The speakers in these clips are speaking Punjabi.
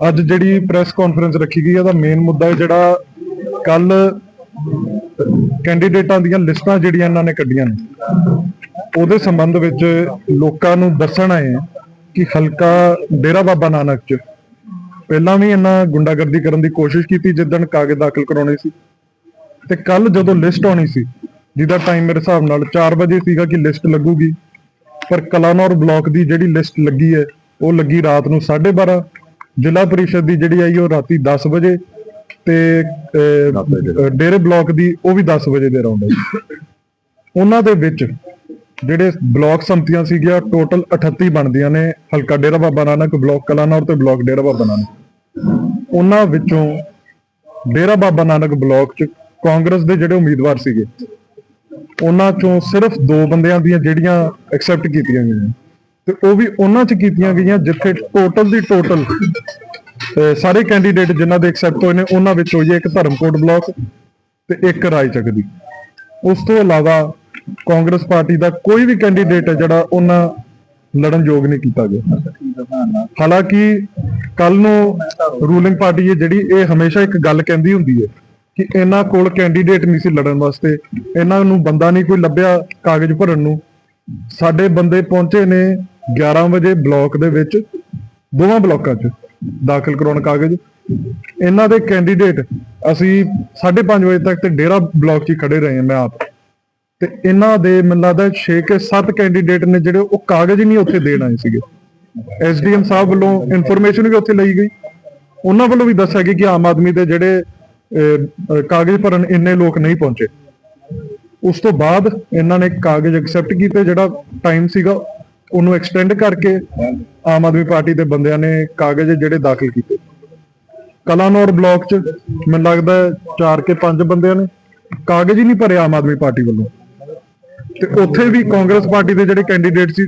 ਅੱਜ ਜਿਹੜੀ ਪ੍ਰੈਸ ਕਾਨਫਰੰਸ ਰੱਖੀ ਗਈ ਹੈ ਉਹਦਾ ਮੇਨ ਮੁੱਦਾ ਹੈ ਜਿਹੜਾ ਕੱਲ ਕੈਂਡੀਡੇਟਾਂ ਦੀਆਂ ਲਿਸਟਾਂ ਜਿਹੜੀਆਂ ਇਹਨਾਂ ਨੇ ਕੱਢੀਆਂ ਨੇ, ਉਹਦੇ ਸੰਬੰਧ ਵਿੱਚ ਲੋਕਾਂ ਨੂੰ ਦੱਸਣ ਆਏ ਹਾਂ ਕਿ ਹਲਕਾ ਡੇਰਾ ਬਾਬਾ ਨਾਨਕ ਚ ਪਹਿਲਾਂ ਵੀ ਇਹਨਾਂ ਗੁੰਡਾਗਰਦੀ ਕਰਨ ਦੀ ਕੋਸ਼ਿਸ਼ ਕੀਤੀ ਜਿੱਦਣ ਕਾਗਜ਼ ਦਾਖਲ ਕਰਾਉਣੇ ਸੀ। ਤੇ ਕੱਲ ਜਦੋਂ ਲਿਸਟ ਆਉਣੀ ਸੀ, ਜਿਹਦਾ ਟਾਈਮ ਮੇਰੇ ਹਿਸਾਬ ਨਾਲ 4 ਵਜੇ ਸੀਗਾ ਕਿ ਲਿਸਟ ਲੱਗੂਗੀ, ਪਰ ਕਲਾਨੌਰ ਬਲਾਕ ਦੀ ਜਿਹੜੀ ਲਿਸਟ ਲੱਗੀ ਹੈ, ਉਹ ਲੱਗੀ ਰਾਤ ਨੂੰ 12:30 ਜ਼ਿਲ੍ਹਾ ਪਰਿਸ਼ਦ ਦੀ ਜਿਹੜੀ ਆਈ ਉਹ ਰਾਤੀ 10 ਵਜੇ ਤੇ ਡੇਰੇ ਬਲਾਕ ਦੀ ਉਹ ਵੀ 10 ਵਜੇ ਦੇ ਰਾਉਂਡ ਉਹਨਾਂ ਦੇ ਵਿੱਚ ਜਿਹੜੇ ਬਲਾਕ ਸੰਮਤੀਆਂ ਸੀਗੀਆਂ ਟੋਟਲ 38 ਬਣਦੀਆਂ ਨੇ। ਹਲਕਾ ਡੇਰਾ ਬਾਬਾ ਨਾਨਕ ਬਲਾਕ ਕਲਾਨੌਰ ਤੇ ਬਲਾਕ ਡੇਰਾ ਬਾਬਾ ਨਾਨਕ। ਉਹਨਾਂ ਵਿੱਚੋਂ ਡੇਰਾ ਬਾਬਾ ਨਾਨਕ ਬਲਾਕ ਚ ਕਾਂਗਰਸ ਦੇ ਜਿਹੜੇ ਉਮੀਦਵਾਰ ਸੀਗੇ ਉਹਨਾਂ ਚੋਂ ਸਿਰਫ ਦੋ ਬੰਦਿਆਂ ਦੀਆਂ ਜਿਹੜੀਆਂ ਐਕਸੈਪਟ ਕੀਤੀਆਂ ਗਈਆਂ। ਤੇ ਉਹ ਵੀ ਉਹਨਾਂ ਚ ਕੀਤੀਆਂ ਗਈਆਂ ਜਿੱਥੇ ਟੋਟਲ ਦੀ ਟੋਟਲ ਸਾਰੇ ਕੈਂਡੀਡੇਟ ਜਿਨ੍ਹਾਂ ਦੇ ਐਕਸੈਪਟ ਹੋਏ ਨੇ, ਉਹਨਾਂ ਵਿੱਚ ਹੋਈ ਇੱਕ ਧਰਮਕੋਟ ਬਲਾਕ ਤੇ ਇੱਕ ਰਾਏਚੱਕ ਦੀ। ਉਸ ਤੋਂ ਇਲਾਵਾ ਕਾਂਗਰਸ ਪਾਰਟੀ ਦਾ ਕੋਈ ਵੀ ਕੈਂਡੀਡੇਟ ਹੈ ਜਿਹੜਾ ਉਹਨਾਂ ਲੜਨ ਯੋਗ ਨਹੀਂ ਕੀਤਾ ਗਿਆ। ਹਾਲਾਂਕਿ ਕੱਲ ਨੂੰ ਰੂਲਿੰਗ ਪਾਰਟੀ ਹੈ ਜਿਹੜੀ, ਇਹ ਹਮੇਸ਼ਾ ਇੱਕ ਗੱਲ ਕਹਿੰਦੀ ਹੁੰਦੀ ਹੈ ਕਿ ਇਹਨਾਂ ਕੋਲ ਕੈਂਡੀਡੇਟ ਨਹੀਂ ਸੀ ਲੜਨ ਵਾਸਤੇ, ਇਹਨਾਂ ਨੂੰ ਬੰਦਾ ਨਹੀਂ ਕੋਈ ਲੱਭਿਆ ਕਾਗਜ਼ ਭਰਨ ਨੂੰ। ਸਾਡੇ ਬੰਦੇ ਪਹੁੰਚੇ ਨੇ 11 ਵਜੇ ਬਲਾਕ ਦੇ ਵਿੱਚ, ਦੋਵਾਂ ਬਲਾਕਾਂ 'ਚ ਦਾਖਲ ਕਰਾਉਣ ਕਾਗਜ਼। ਇਹਨਾਂ ਦੇ ਕੈਂਡੀਡੇਟ ਅਸੀਂ 5:30 ਵਜੇ ਤੱਕ ਤੇ ਡੇਰਾ ਬਲਾਕ 'ਚ ਹੀ ਖੜੇ ਰਹੇ ਹਾਂ ਮੈਂ ਆਪ। ਤੇ ਇਹਨਾਂ ਦੇ ਮੈਨੂੰ ਲੱਗਦਾ 6 ਕੇ 7 ਕੈਂਡੀਡੇਟ ਨੇ ਜਿਹੜੇ ਉਹ ਕਾਗਜ਼ ਹੀ ਨਹੀਂ ਉੱਥੇ ਦੇਣ ਆਏ ਸੀਗੇ। ਐਸਡੀਐਮ ਸਾਹਿਬ ਵੱਲੋਂ ਇਨਫੋਰਮੇਸ਼ਨ ਵੀ ਉੱਥੇ ਲਈ ਗਈ। ਉਹਨਾਂ ਵੱਲੋਂ ਵੀ ਦੱਸਿਆ ਗਿਆ ਕਿ ਆਮ ਆਦਮੀ ਦੇ ਜਿਹੜੇ ਕਾਗਜ਼ ਭਰਨ ਇੰਨੇ ਲੋਕ ਨਹੀਂ ਪਹੁੰਚੇ। ਉਸ ਤੋਂ ਬਾਅਦ ਇਹਨਾਂ ਨੇ ਕਾਗਜ਼ ਐਕਸੈਪਟ ਕੀਤੇ, ਜਿਹੜਾ ਟਾਈਮ ਸੀਗਾ ਉਹਨੂੰ ਐਕਸਟੈਂਡ ਕਰਕੇ ਆਮ ਆਦਮੀ ਪਾਰਟੀ ਦੇ ਬੰਦਿਆਂ ਨੇ ਕਾਗਜ਼ ਜਿਹੜੇ ਦਾਖਲ ਕੀਤੇ। ਕਲਾਨੌਰ ਬਲਾਕ ਚ ਮੈਨੂੰ ਲੱਗਦਾ ਚਾਰ ਕੇ ਪੰਜ ਬੰਦਿਆਂ ਨੇ ਕਾਗਜ਼ ਹੀ ਨਹੀਂ ਭਰੇ ਆਮ ਆਦਮੀ ਪਾਰਟੀ ਵੱਲੋਂ। ਤੇ ਉੱਥੇ ਵੀ ਕਾਂਗਰਸ ਪਾਰਟੀ ਦੇ ਜਿਹੜੇ ਕੈਂਡੀਡੇਟ ਸੀ,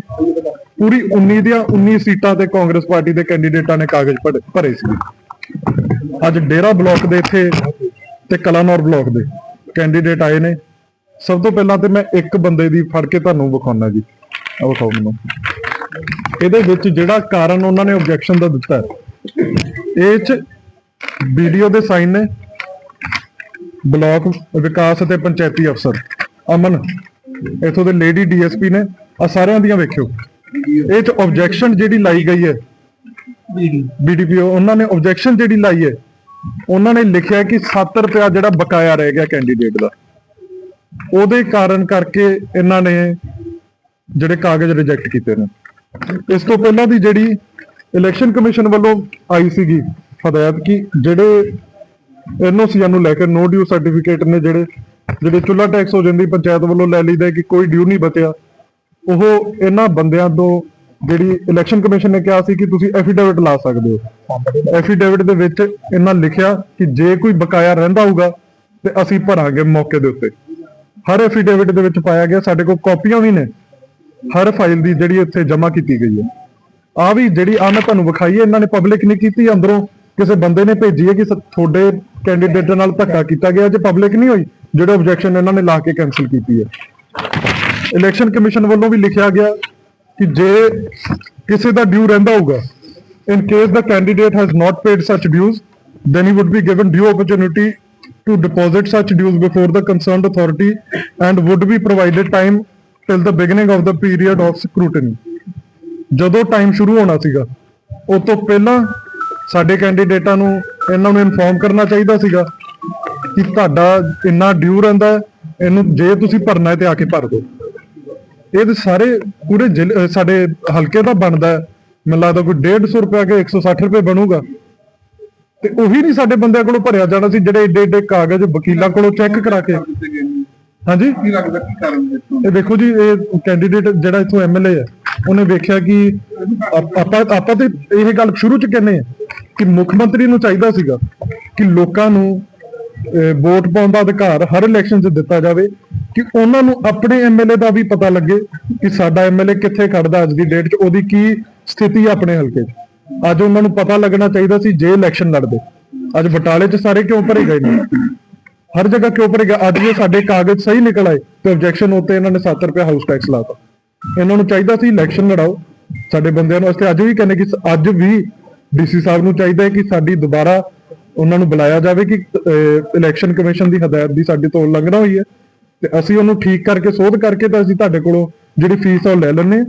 ਪੂਰੀ 19 ਦੀਆਂ 19 ਸੀਟਾਂ ਤੇ ਕਾਂਗਰਸ ਪਾਰਟੀ ਦੇ ਕੈਂਡੀਡੇਟਾਂ ਨੇ ਕਾਗਜ਼ ਭਰੇ- ਭਰੇ ਸੀ। ਅੱਜ ਡੇਰਾ ਬਲਾਕ ਦੇ ਇੱਥੇ ਤੇ ਕਲਾਨੌਰ ਬਲਾਕ ਦੇ ਕੈਂਡੀਡੇਟ ਆਏ ਨੇ। ਸਭ ਤੋਂ ਪਹਿਲਾਂ ਤੇ ਮੈਂ ਇੱਕ ਬੰਦੇ ਦੀ ਫੜ ਕੇ ਤੁਹਾਨੂੰ ਵਿਖਾਉਣਾ ਜੀ। ਆਹ ਵਿਖਾਓ ਮੈਨੂੰ ਇਹਦੇ ਵਿੱਚ ਜਿਹੜਾ ਕਾਰਨ ਉਹਨਾਂ ਨੇ ਆਬਜੈਕਸ਼ਨ ਦਾ ਦਿੱਤਾ ਹੈ, ਇਹ ਚ ਵੀਡੀਓ ਦੇ ਸਾਈਨ ਨੇ, ਬਲਾਕ ਵਿਕਾਸ ਅਤੇ ਪੰਚਾਇਤੀ ਅਫਸਰ, ਅਮਨ, ਇਥੋਂ ਦੇ ਲੇਡੀ ਡੀਐਸਪੀ ਨੇ ਆ ਸਾਰਿਆਂ ਦੀਆਂ ਵੇਖਿਓ। ਇਹ ਚ ਆਬਜੈਕਸ਼ਨ ਜਿਹੜੀ ਲਾਈ ਗਈ ਹੈ ਬੀਡੀਪੀਓ ਉਹਨਾਂ ਨੇ ਆਬਜੈਕਸ਼ਨ ਜਿਹੜੀ ਲਾਈ ਹੈ, ਉਹਨਾਂ ਨੇ ਲਿਖਿਆ ਕਿ 7 ਰੁਪਿਆ ਜਿਹੜਾ ਬਕਾਇਆ ਰਹਿ ਗਿਆ ਕੈਂਡੀਡੇਟ ਦਾ। ਉਹਦੇ ਕਾਰਨ ਕਰਕੇ ਇਹਨਾਂ ਨੇ ਜਿਹੜੇ ਕਾਗਜ਼ ਰਿਜੈਕਟ ਕੀਤੇ ਨੇ। ਇਸ ਤੋਂ ਪਹਿਲਾਂ ਦੀ ਜਿਹੜੀ ਇਲੈਕਸ਼ਨ ਕਮਿਸ਼ਨ ਵੱਲੋਂ ਆਈ ਸੀਗੀ ਹਦਾਇਤ ਕਿ ਜਿਹੜੇ ਐਨਓਸੀਆਂ ਨੂੰ ਲੈ ਕੇ ਨੋ ਡਿਊ ਸਰਟੀਫਿਕੇਟ ਨੇ ਜਿਹੜੇ ਜਿਹੜੇ ਚੁੱਲਾ ਟੈਕਸ ਹੋ ਜਾਂਦੀ ਪੰਚਾਇਤ ਵੱਲੋਂ ਲੈ ਲਈਦਾ ਕਿ ਕੋਈ ਡਿਊ ਨਹੀਂ ਬਚਿਆ। ਉਹ ਇਹਨਾਂ ਬੰਦਿਆਂ ਤੋਂ ਜਿਹੜੀ ਇਲੈਕਸ਼ਨ ਕਮਿਸ਼ਨ ਨੇ ਕਿਹਾ ਸੀ ਕਿ ਤੁਸੀਂ ਐਫੀਡੇਵਿਟ ਲਾ ਸਕਦੇ ਹੋ। ਐਫੀਡੇਵਿਟ ਦੇ ਵਿੱਚ ਇਹਨਾਂ ਲਿਖਿਆ ਕਿ ਜੇ ਕੋਈ ਬਕਾਇਆ ਰਹਿੰਦਾ ਹੋਊਗਾ ਤੇ ਅਸੀਂ ਭਰਾਂਗੇ ਮੌਕੇ ਦੇ ਉੱਤੇ। ਹਰ ਐਫੀਡੇਵਿਟ ਦੇ ਵਿੱਚ ਪਾਇਆ ਗਿਆ, ਸਾਡੇ ਕੋਲ ਕਾਪੀਆਂ ਵੀ ਨੇ। ਹਰ ਫਾਈਲ ਦੀ ਜਿਹੜੀ ਉੱਥੇ ਜਮ੍ਹਾਂ ਕੀਤੀ ਗਈ ਹੈ। ਆ ਵੀ ਜਿਹੜੀ, ਆ ਮੈਂ ਤੁਹਾਨੂੰ ਵਿਖਾਈ ਹੈ, ਇਹਨਾਂ ਨੇ ਪਬਲਿਕ ਨਹੀਂ ਕੀਤੀ, ਅੰਦਰੋਂ ਕਿਸੇ ਬੰਦੇ ਨੇ ਭੇਜੀ ਹੈ ਕਿ ਤੁਹਾਡੇ ਕੈਂਡੀਡੇਟ ਨਾਲ ਧੱਕਾ ਕੀਤਾ ਗਿਆ ਜੇ ਪਬਲਿਕ ਨਹੀਂ ਹੋਈ, ਜਿਹੜੇ ਆਬਜੈਕਸ਼ਨ ਇਹਨਾਂ ਨੇ ਲਾ ਕੇ ਕੈਨਸਲ ਕੀਤੀ ਹੈ। ਇਲੈਕਸ਼ਨ ਕਮਿਸ਼ਨ ਵੱਲੋਂ ਵੀ ਲਿਖਿਆ ਗਿਆ ਕਿ ਜੇ ਕਿਸੇ ਦਾ ਡਿਊ ਰਹਿੰਦਾ ਹੋਊਗਾ, in case the candidate has not paid such dues, then he would be given due opportunity to deposit such dues before the concerned authority and would be provided time till the beginning of the period of scrutiny. ਜਦੋਂ ਟਾਈਮ ਸ਼ੁਰੂ ਹੋਣਾ ਸੀਗਾ, ਉਸ ਤੋਂ ਪਹਿਲਾਂ ਸਾਡੇ ਕੈਂਡੀਡੇਟਾਂ ਨੂੰ ਇਹਨਾਂ ਨੂੰ ਇਨਫੋਰਮ ਕਰਨਾ ਚਾਹੀਦਾ ਸੀਗਾ ਕਿ ਤੁਹਾਡਾ ਇੰਨਾ ਡਿਊ ਰਹਿੰਦਾ ਇਹਨੂੰ ਜੇ ਤੁਸੀਂ ਭਰਨਾ ਹੈ ਤੇ ਆ ਕੇ ਭਰ ਦਿਓ। ਇਹ ਸਾਰੇ ਪੂਰੇ ਸਾਡੇ ਹਲਕੇ ਦਾ ਬਣਦਾ ਮੈਨੂੰ ਲੱਗਦਾ ਕੋਈ 150 ਰੁਪਏ ਕੇ 160 ਰੁਪਏ ਬਣੂਗਾ। ਤੇ ਉਹੀ ਨਹੀਂ ਸਾਡੇ ਬੰਦਿਆਂ ਕੋਲੋਂ ਭਰਿਆ ਜਾਣਾ ਸੀ, ਜਿਹੜੇ ਏਡੇ ਏਡੇ ਕਾਗਜ਼ ਵਕੀਲਾਂ ਕੋਲੋਂ ਚੈੱਕ ਕਰਾ ਕੇ। ਹਾਂਜੀ? ਕੀ ਲੱਗਦਾ ਕੀ ਕਾਰਨ ਦੇਖੋ ਇਹ ਦੇਖੋ ਜੀ ਇਹ ਕੈਂਡੀਡੇਟ ਜਿਹੜਾ ਇਥੋਂ ਐਮਐਲਏ ਹੈ ਉਹਨੇ ਵੇਖਿਆ ਕਿ ਆਪ- ਆਪਾਂ ਆਪਾਂ ਤੇ ਇਹ ਗੱਲ ਸ਼ੁਰੂ ਚ ਕਹਿੰਦੇ ਆ ਕਿ ਮੁੱਖ ਮੰਤਰੀ ਨੂੰ ਚਾਹੀਦਾ ਸੀਗਾ ਕਿ ਲੋਕਾਂ ਨੂੰ ਅਹ, ਵੋਟ ਪਾਉਣ ਦਾ ਅਧਿਕਾਰ ਹਰ ਇਲੈਕਸ਼ਨ 'ਚ ਦਿੱਤਾ ਜਾਵੇ ਕਿ ਉਹਨਾਂ ਨੂੰ ਆਪਣੇ ਐਮਐਲਏ ਦਾ ਵੀ ਪਤਾ ਲੱਗੇ ਕਿ ਸਾਡਾ ਐਮਐਲਏ ਕਿੱਥੇ ਖੜਦਾ ਅੱਜ ਦੀ ਡੇਟ 'ਚ ਉਹਦੀ ਕੀ ਸਥਿਤੀ ਹੈ ਆਪਣੇ ਹਲਕੇ 'ਚ। ਅੱਜ ਉਹਨਾਂ ਨੂੰ ਪਤਾ ਲੱਗਣਾ ਚਾਹੀਦਾ ਸੀ ਜੇ ਇਲੈਕਸ਼ਨ ਲੜਦੇ। ਅੱਜ ਬਟਾਲੇ 'ਚ ਸਾਰੇ ਕਿਉਂ ਭਰੇ ਗਏ ਨੇ? ਹਰ ਜਗ੍ਹਾ ਕਿਉਂ ਭਰੇ ਗਏ? ਅੱਜ ਜੇ ਸਾਡੇ ਕਾਗਜ਼ ਸਹੀ ਨਿਕਲ ਆਏ ਤੇ ਆਬਜੈਕਸ਼ਨ ਉੱਤੇ ਇਹਨਾਂ ਨੇ 7 ਰੁਪਏ ਹਾਊਸ ਟੈਕਸ ਲਾਤਾ ਇਹਨਾਂ ਨੂੰ ਚਾਹੀਦਾ ਸੀ ਇਲੈਕਸ਼ਨ ਲੜਾਓ। ਸਾਡੇ ਬੰਦਿਆਂ ਨੂੰ ਅਸੀਂ ਅੱਜ ਵੀ ਕਹਿੰਦੇ ਕਿ ਅੱਜ ਵੀ ਡੀਸੀ ਸਾਹਿਬ ਨੂੰ ਚਾਹੀਦਾ ਹੈ ਕਿ ਸਾਡੀ ਦੁਬਾਰਾ ਉਹਨਾਂ ਨੂੰ ਬੁਲਾਇਆ ਜਾਵੇ ਕਿ ਇਲੈਕਸ਼ਨ ਕਮਿਸ਼ਨ ਦੀ ਹਦਾਇਤ ਦੀ ਸਾਡੇ ਤੋਂ ਉਲੰਘਣਾ ਹੋਈ ਹੈ। ਤੇ ਅਸੀਂ ਉਹਨੂੰ ਠੀਕ ਕਰਕੇ ਸੋਧ ਕਰਕੇ ਤਾਂ ਅਸੀਂ ਤੁਹਾਡੇ ਕੋਲੋਂ ਜਿਹੜੀ ਫੀਸ ਆ ਉਹ ਲੈ ਲੈਣੇ